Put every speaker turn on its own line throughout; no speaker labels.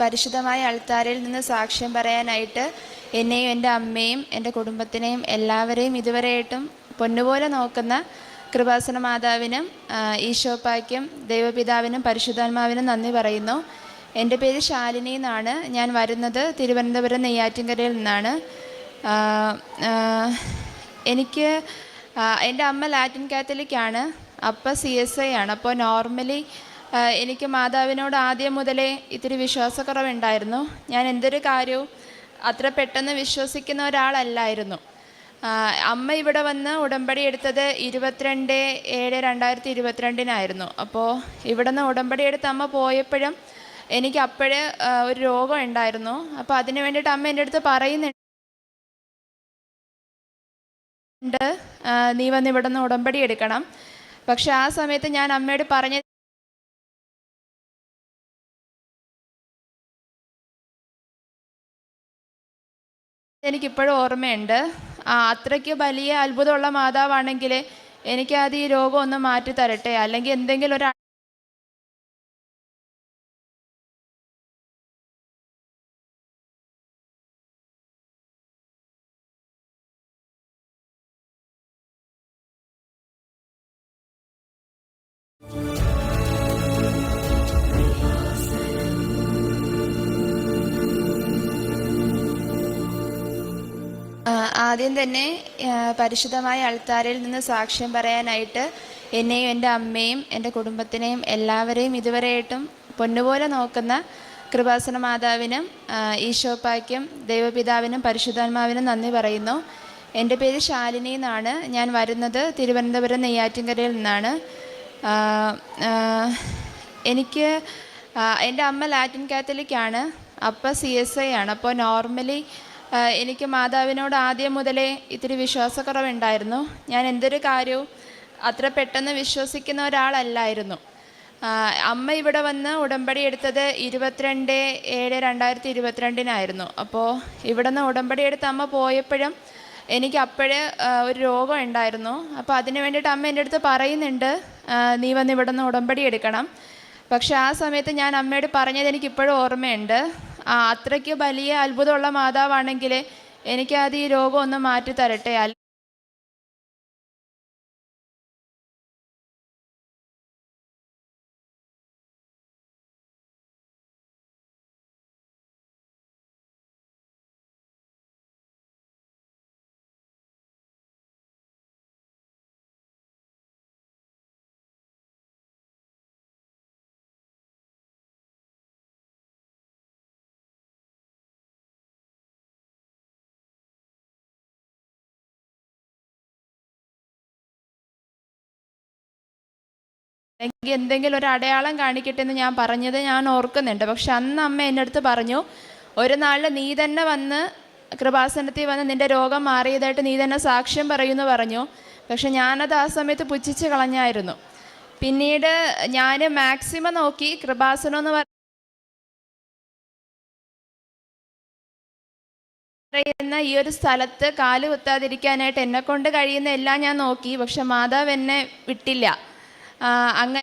പരിശുദ്ധമായ അൾത്താരയിൽ നിന്ന് സാക്ഷ്യം പറയാനായിട്ട് എന്നെയും എന്റെ അമ്മയും എന്റെ കുടുംബത്തിനെയും എല്ലാവരെയും ഇതുവരെയായിട്ടും പൊന്നുപോലെ നോക്കുന്ന കൃപാസന മാതാവിനും ഈശോപ്പായ്ക്കും ദൈവപിതാവിനും പരിശുദ്ധാത്മാവിനും നന്ദി പറയുന്നു. എന്റെ പേര് ശാലിനി എന്നാണ്. ഞാൻ വരുന്നത് തിരുവനന്തപുരം നെയ്യാറ്റിൻകരയിൽ നിന്നാണ്. എനിക്ക് എന്റെ അമ്മ ലാറ്റിൻ കാത്തലിക്കാണ്. അപ്പം സി എസ് ഐ ആണ്. അപ്പോൾ നോർമലി എനിക്ക് മാതാവിനോട് ആദ്യം മുതലേ ഇത്തിരി വിശ്വാസക്കുറവുണ്ടായിരുന്നു. ഞാൻ എന്തൊരു കാര്യവും അത്ര പെട്ടെന്ന് വിശ്വസിക്കുന്ന ഒരാളല്ലായിരുന്നു. അമ്മ ഇവിടെ വന്ന് ഉടമ്പടി എടുത്തത് ഇരുപത്തിരണ്ട് ഏഴ് രണ്ടായിരത്തി ഇരുപത്തിരണ്ടിനായിരുന്നു അപ്പോൾ ഇവിടെ നിന്ന് ഉടമ്പടി എടുത്ത് അമ്മ പോയപ്പോഴും എനിക്ക് അപ്പോഴേ ഒരു രോഗം ഉണ്ടായിരുന്നു. അപ്പോൾ അതിന് വേണ്ടിയിട്ട് അമ്മ എന്റെ അടുത്ത് പറയുന്നുണ്ട് നീ വന്ന് ഇവിടെ നിന്ന് ഉടമ്പടി എടുക്കണം. പക്ഷെ ആ സമയത്ത് ഞാൻ അമ്മയോട് പറഞ്ഞ എനിക്കിപ്പോഴും ഓർമ്മയുണ്ട്. അത്രയ്ക്ക് വലിയ അത്ഭുതമുള്ള മാതാവാണെങ്കിൽ എനിക്കത് ഈ രോഗം ഒന്ന് മാറ്റി തരട്ടെ അല്ലെങ്കിൽ എന്തെങ്കിലും ഒരു ആദ്യം തന്നെ പരിശുദ്ധമായ അൾത്താരയിൽ നിന്ന് സാക്ഷ്യം പറയാനായിട്ട് എന്നെയും എന്റെ അമ്മയും എന്റെ കുടുംബത്തിനെയും എല്ലാവരെയും ഇതുവരെയായിട്ടും പൊന്നുപോലെ നോക്കുന്ന കൃപാസന മാതാവിനും ഈശോപ്പായ്ക്കും ദൈവപിതാവിനും പരിശുദ്ധാത്മാവിനും നന്ദി പറയുന്നു. എന്റെ പേര് ശാലിനി എന്നാണ്. ഞാൻ വരുന്നത് തിരുവനന്തപുരം നെയ്യാറ്റിൻകരയിൽ നിന്നാണ്. എനിക്ക് എന്റെ അമ്മ ലാറ്റിൻ കാത്തലിക്കാണ്. അപ്പം സി എസ് ഐ ആണ്. അപ്പോൾ നോർമലി എനിക്ക് മാതാവിനോട് ആദ്യം മുതലേ ഇത്തിരി വിശ്വാസക്കുറവുണ്ടായിരുന്നു. ഞാൻ എന്തൊരു കാര്യവും അത്ര പെട്ടെന്ന് വിശ്വസിക്കുന്ന ഒരാളല്ലായിരുന്നു. അമ്മ ഇവിടെ വന്ന് ഉടമ്പടി എടുത്തത് ഇരുപത്തിരണ്ട് ഏഴ് രണ്ടായിരത്തി ഇരുപത്തിരണ്ടിനായിരുന്നു അപ്പോൾ ഇവിടെ നിന്ന് ഉടമ്പടി എടുത്ത് അമ്മ പോയപ്പോഴും എനിക്ക് അപ്പോഴേ ഒരു രോഗം ഉണ്ടായിരുന്നു. അപ്പോൾ അതിന് വേണ്ടിയിട്ട് അമ്മ എന്റെ അടുത്ത് പറയുന്നുണ്ട് നീ വന്ന് ഇവിടെ നിന്ന് ഉടമ്പടി എടുക്കണം. പക്ഷെ ആ സമയത്ത് ഞാൻ അമ്മയോട് പറഞ്ഞത് എനിക്കിപ്പോഴും ഓർമ്മയുണ്ട്. അത്രയ്ക്ക് വലിയ അത്ഭുതമുള്ള മാതാവാണെങ്കിൽ എനിക്കത് ഈ രോഗം ഒന്ന് മാറ്റി തരട്ടെ അല്ലെങ്കിൽ എന്തെങ്കിലും ഒരു അടയാളം കാണിക്കട്ടെ എന്ന് ഞാൻ പറഞ്ഞത് ഞാൻ ഓർക്കുന്നുണ്ട്. പക്ഷെ അന്ന് അമ്മ എന്റെ അടുത്ത് പറഞ്ഞു ഒരു നാളിൽ നീ തന്നെ വന്ന് കൃപാസനത്തിൽ വന്ന് നിന്റെ രോഗം മാറിയതായിട്ട് നീ തന്നെ സാക്ഷ്യം പറയുമെന്ന് പറഞ്ഞു. പക്ഷെ ഞാനത് ആ സമയത്ത് പുച്ഛിച്ച് കളഞ്ഞായിരുന്നു. പിന്നീട് ഞാൻ മാക്സിമം നോക്കി കൃപാസനം എന്ന് പറയുന്ന ഈ ഒരു സ്ഥലത്ത് കാൽ കുത്താതിരിക്കാനായിട്ട് എന്നെ കൊണ്ട് കഴിയുന്ന എല്ലാം ഞാൻ നോക്കി. പക്ഷെ മാതാവ് എന്നെ വിട്ടില്ല. അങ്ങനെ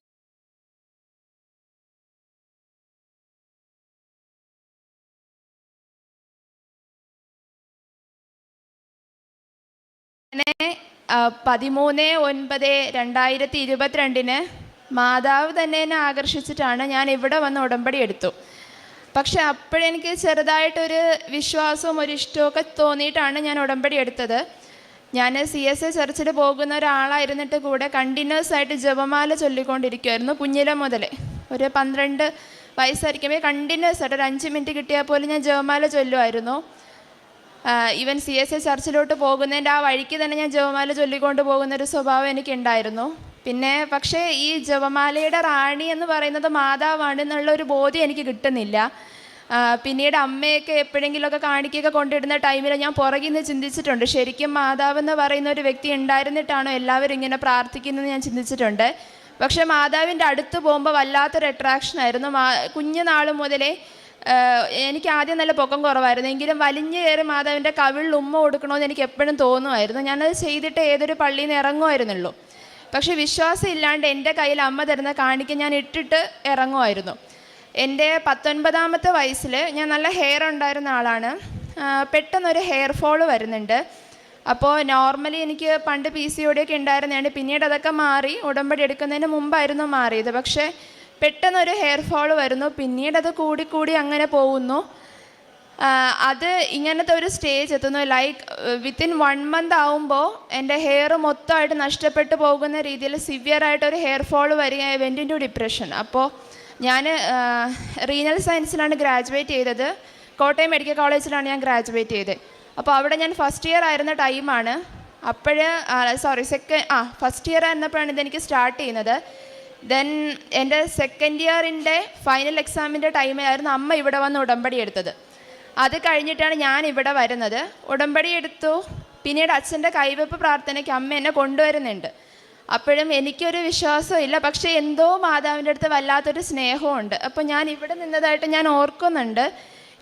പതിമൂന്ന് ഒൻപത് രണ്ടായിരത്തി ഇരുപത്തിരണ്ടിന് മാതാവ് തന്നെ എന്നെ ആകർഷിച്ചിട്ടാണ് ഞാൻ ഇവിടെ വന്ന് ഉടമ്പടി എടുത്തു. പക്ഷെ അപ്പോഴെനിക്ക് ചെറുതായിട്ടൊരു വിശ്വാസവും ഒരു ഇഷ്ടമൊക്കെ തോന്നിയിട്ടാണ് ഞാൻ ഉടമ്പടി എടുത്തത്. ഞാൻ സി എസ് ഐ ചർച്ചിൽ പോകുന്ന ഒരാളായിരുന്നിട്ട് കൂടെ കണ്ടിന്യൂസ് ആയിട്ട് ജപമാല ചൊല്ലിക്കൊണ്ടിരിക്കുമായിരുന്നു കുഞ്ഞിലെ മുതലേ. ഒരു പന്ത്രണ്ട് വയസ്സായിരിക്കുമ്പോൾ കണ്ടിന്യൂസ് ആയിട്ട് ഒരു അഞ്ച് മിനിറ്റ് കിട്ടിയാൽ പോലും ഞാൻ ജപമാല ചൊല്ലുമായിരുന്നു ഈവൻ സി എസ് ഐ ചർച്ചിലോട്ട് പോകുന്നതിന്റെ ആ വഴിക്ക് തന്നെ ഞാൻ ജപമാല ചൊല്ലിക്കൊണ്ട് പോകുന്ന ഒരു സ്വഭാവം എനിക്കുണ്ടായിരുന്നു. പിന്നെ പക്ഷേ ഈ ജപമാലയുടെ റാണി എന്ന് പറയുന്നത് മാതാവാണ് എന്നുള്ള ഒരു ബോധ്യം എനിക്ക് കിട്ടുന്നില്ല. പിന്നീട് അമ്മയൊക്കെ എപ്പോഴെങ്കിലുമൊക്കെ കാണിക്കൊക്കെ കൊണ്ടിടുന്ന ടൈമിൽ ഞാൻ പുറകിൽ നിന്ന് ചിന്തിച്ചിട്ടുണ്ട്. ശരിക്കും മാതാവ് എന്ന് പറയുന്ന ഒരു വ്യക്തി ഉണ്ടായിരുന്നിട്ടാണോ എല്ലാവരും ഇങ്ങനെ പ്രാർത്ഥിക്കുന്നത് ഞാൻ ചിന്തിച്ചിട്ടുണ്ട്. പക്ഷേ മാതാവിന്റെ അടുത്ത് പോകുമ്പോൾ വല്ലാത്തൊരു അട്രാക്ഷൻ ആയിരുന്നു. മാ കുഞ്ഞുനാൾ മുതലേ എനിക്ക് ആദ്യം നല്ല പൊക്കം കുറവായിരുന്നു. എങ്കിലും വലിഞ്ഞു കയറി മാതാവിന്റെ കവിളിൽ ഉമ്മ കൊടുക്കണമെന്ന് എനിക്ക് എപ്പോഴും തോന്നുമായിരുന്നു. ഞാനത് ചെയ്തിട്ട് ഏതൊരു പള്ളിയിൽ നിന്ന് ഇറങ്ങുമായിരുന്നുള്ളൂ. പക്ഷേ വിശ്വാസം ഇല്ലാണ്ട് എന്റെ കയ്യിൽ അമ്മ തരുന്ന കാണിക്ക ഞാൻ ഇട്ടിട്ട് ഇറങ്ങുമായിരുന്നു. എന്റെ പത്തൊൻപതാമത്തെ വയസ്സിൽ ഞാൻ നല്ല ഹെയർ ഉണ്ടായിരുന്ന ആളാണ്. പെട്ടെന്നൊരു ഹെയർ ഫോൾ വരുന്നുണ്ട്. അപ്പോൾ നോർമലി എനിക്ക് പണ്ട് പി സി ഒടിയൊക്കെ ഉണ്ടായിരുന്നതാണ് പിന്നീട് അതൊക്കെ മാറി ഉടമ്പടി എടുക്കുന്നതിന് മുമ്പായിരുന്നു മാറിയത്. പക്ഷേ പെട്ടെന്നൊരു ഹെയർ ഫോൾ വരുന്നു പിന്നീട് അത് കൂടിക്കൂടി കൂടി അങ്ങനെ പോകുന്നു. അത് ഇങ്ങനത്തെ ഒരു സ്റ്റേജ് എത്തുന്നു. ലൈക്ക് വിത്തിൻ വൺ മന്ത് ആവുമ്പോൾ എന്റെ ഹെയർ മൊത്തമായിട്ട് നഷ്ടപ്പെട്ടു പോകുന്ന രീതിയിൽ ഒരു ഹെയർ ഫോൾ വരിക വെന്റിന്റെ ഡിപ്രഷൻ അപ്പോൾ ഞാൻ റീനൽ സയൻസിലാണ് ഗ്രാജുവേറ്റ് ചെയ്തത്. കോട്ടയം മെഡിക്കൽ കോളേജിലാണ് ഞാൻ ഗ്രാജുവേറ്റ് ചെയ്തത്. അപ്പോൾ അവിടെ ഞാൻ ഫസ്റ്റ് ഇയർ ആയിരുന്ന ടൈമാണ് അപ്പോഴ് സോറി സെക്കൻഡ് ആ ഫസ്റ്റ് ഇയർ ആയിരുന്നപ്പോഴാണ് ഇതെനിക്ക് സ്റ്റാർട്ട് ചെയ്യുന്നത്. ദെൻ എന്റെ സെക്കൻഡ് ഇയറിന്റെ ഫൈനൽ എക്സാമിന്റെ ടൈമിലായിരുന്നു അമ്മ ഇവിടെ വന്ന് ഉടമ്പടി എടുത്തത്. അത് കഴിഞ്ഞിട്ടാണ് ഞാൻ ഇവിടെ വരുന്നത്. ഉടമ്പടി എടുത്തു. പിന്നീട് അച്ഛന്റെ കൈവെപ്പ് പ്രാർത്ഥനയ്ക്ക് അമ്മ എന്നെ കൊണ്ടുവരുന്നുണ്ട്. അപ്പോഴും എനിക്കൊരു വിശ്വാസമില്ല പക്ഷേ എന്തോ മാതാവിന്റെ അടുത്ത് വല്ലാത്തൊരു സ്നേഹമുണ്ട് അപ്പോൾ ഞാൻ ഇവിടെ നിന്നതായിട്ട് ഞാൻ ഓർക്കുന്നുണ്ട്.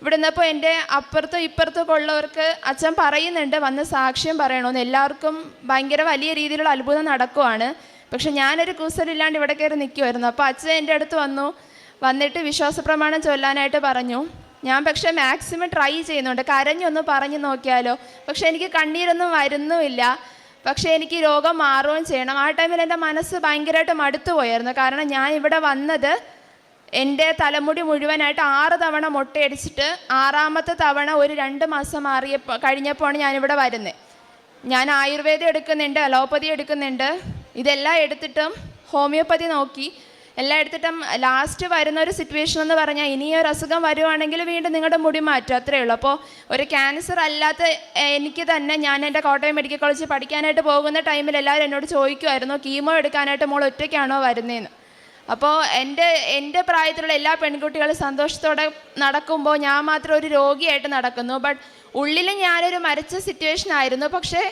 ഇവിടെ നിന്നപ്പോൾ എന്റെ അപ്പുറത്തും ഇപ്പുറത്തും ഉള്ളവർക്ക് അച്ഛൻ പറയുന്നുണ്ട് വന്ന് സാക്ഷ്യം പറയണമെന്ന്. എല്ലാവർക്കും ഭയങ്കര വലിയ രീതിയിലുള്ള അത്ഭുതം നടക്കുവാണ്. പക്ഷെ ഞാനൊരു കൂസലില്ലാണ്ട് ഇവിടെ കയറി നിൽക്കുമായിരുന്നു അപ്പോൾ അച്ഛൻ എന്റെ അടുത്ത് വന്നു വന്നിട്ട് വിശ്വാസ പ്രമാണം ചൊല്ലാനായിട്ട് പറഞ്ഞു. ഞാൻ പക്ഷേ മാക്സിമം ട്രൈ ചെയ്യുന്നുണ്ട്. കരഞ്ഞൊന്ന് പറഞ്ഞു നോക്കിയാലോ. പക്ഷെ എനിക്ക് കണ്ണീരൊന്നും വരുന്നുമില്ല. പക്ഷേ എനിക്ക് രോഗം മാറുകയും ചെയ്യണം. ആ ടൈമിൽ എന്റെ മനസ്സ് ഭയങ്കരമായിട്ട് മടുത്തു പോയായിരുന്നു കാരണം ഞാൻ ഇവിടെ വന്നത് എന്റെ തലമുടി മുഴുവനായിട്ട് ആറ് തവണ മുട്ടയടിച്ചിട്ട് ആറാമത്തെ തവണ ഒരു രണ്ട് മാസം മാറിയപ്പോൾ കഴിഞ്ഞപ്പോഴാണ് ഞാനിവിടെ വരുന്നത്. ഞാൻ ആയുർവേദം എടുക്കുന്നുണ്ട് അലോപ്പതി എടുക്കുന്നുണ്ട്. ഇതെല്ലാം എടുത്തിട്ടും ഹോമിയോപ്പതി നോക്കി. എല്ലാം എടുത്തിട്ടും ലാസ്റ്റ് വരുന്ന ഒരു സിറ്റുവേഷൻ എന്ന് പറഞ്ഞാൽ ഇനി ഒരു അസുഖം വരുവാണെങ്കിൽ വീണ്ടും നിങ്ങളുടെ മുടി മാറ്റും അത്രയേ ഉള്ളൂ. അപ്പോൾ ഒരു ക്യാൻസർ അല്ലാത്ത എനിക്ക് തന്നെ ഞാൻ എന്റെ കോട്ടയം മെഡിക്കൽ കോളേജിൽ പഠിക്കാനായിട്ട് പോകുന്ന ടൈമിൽ എല്ലാവരും എന്നോട് ചോദിക്കുമായിരുന്നു കീമോ എടുക്കാനായിട്ട് മോൾ ഒറ്റയ്ക്കാണോ വരുന്നതെന്ന് അപ്പോൾ എന്റെ എന്റെ പ്രായത്തിലുള്ള എല്ലാ പെൺകുട്ടികളും സന്തോഷത്തോടെ നടക്കുമ്പോൾ ഞാൻ മാത്രം ഒരു രോഗിയായിട്ട് നടക്കുന്നു. ബട്ട് ഉള്ളിൽ ഞാനൊരു മരിച്ച സിറ്റുവേഷൻ ആയിരുന്നു. പക്ഷേ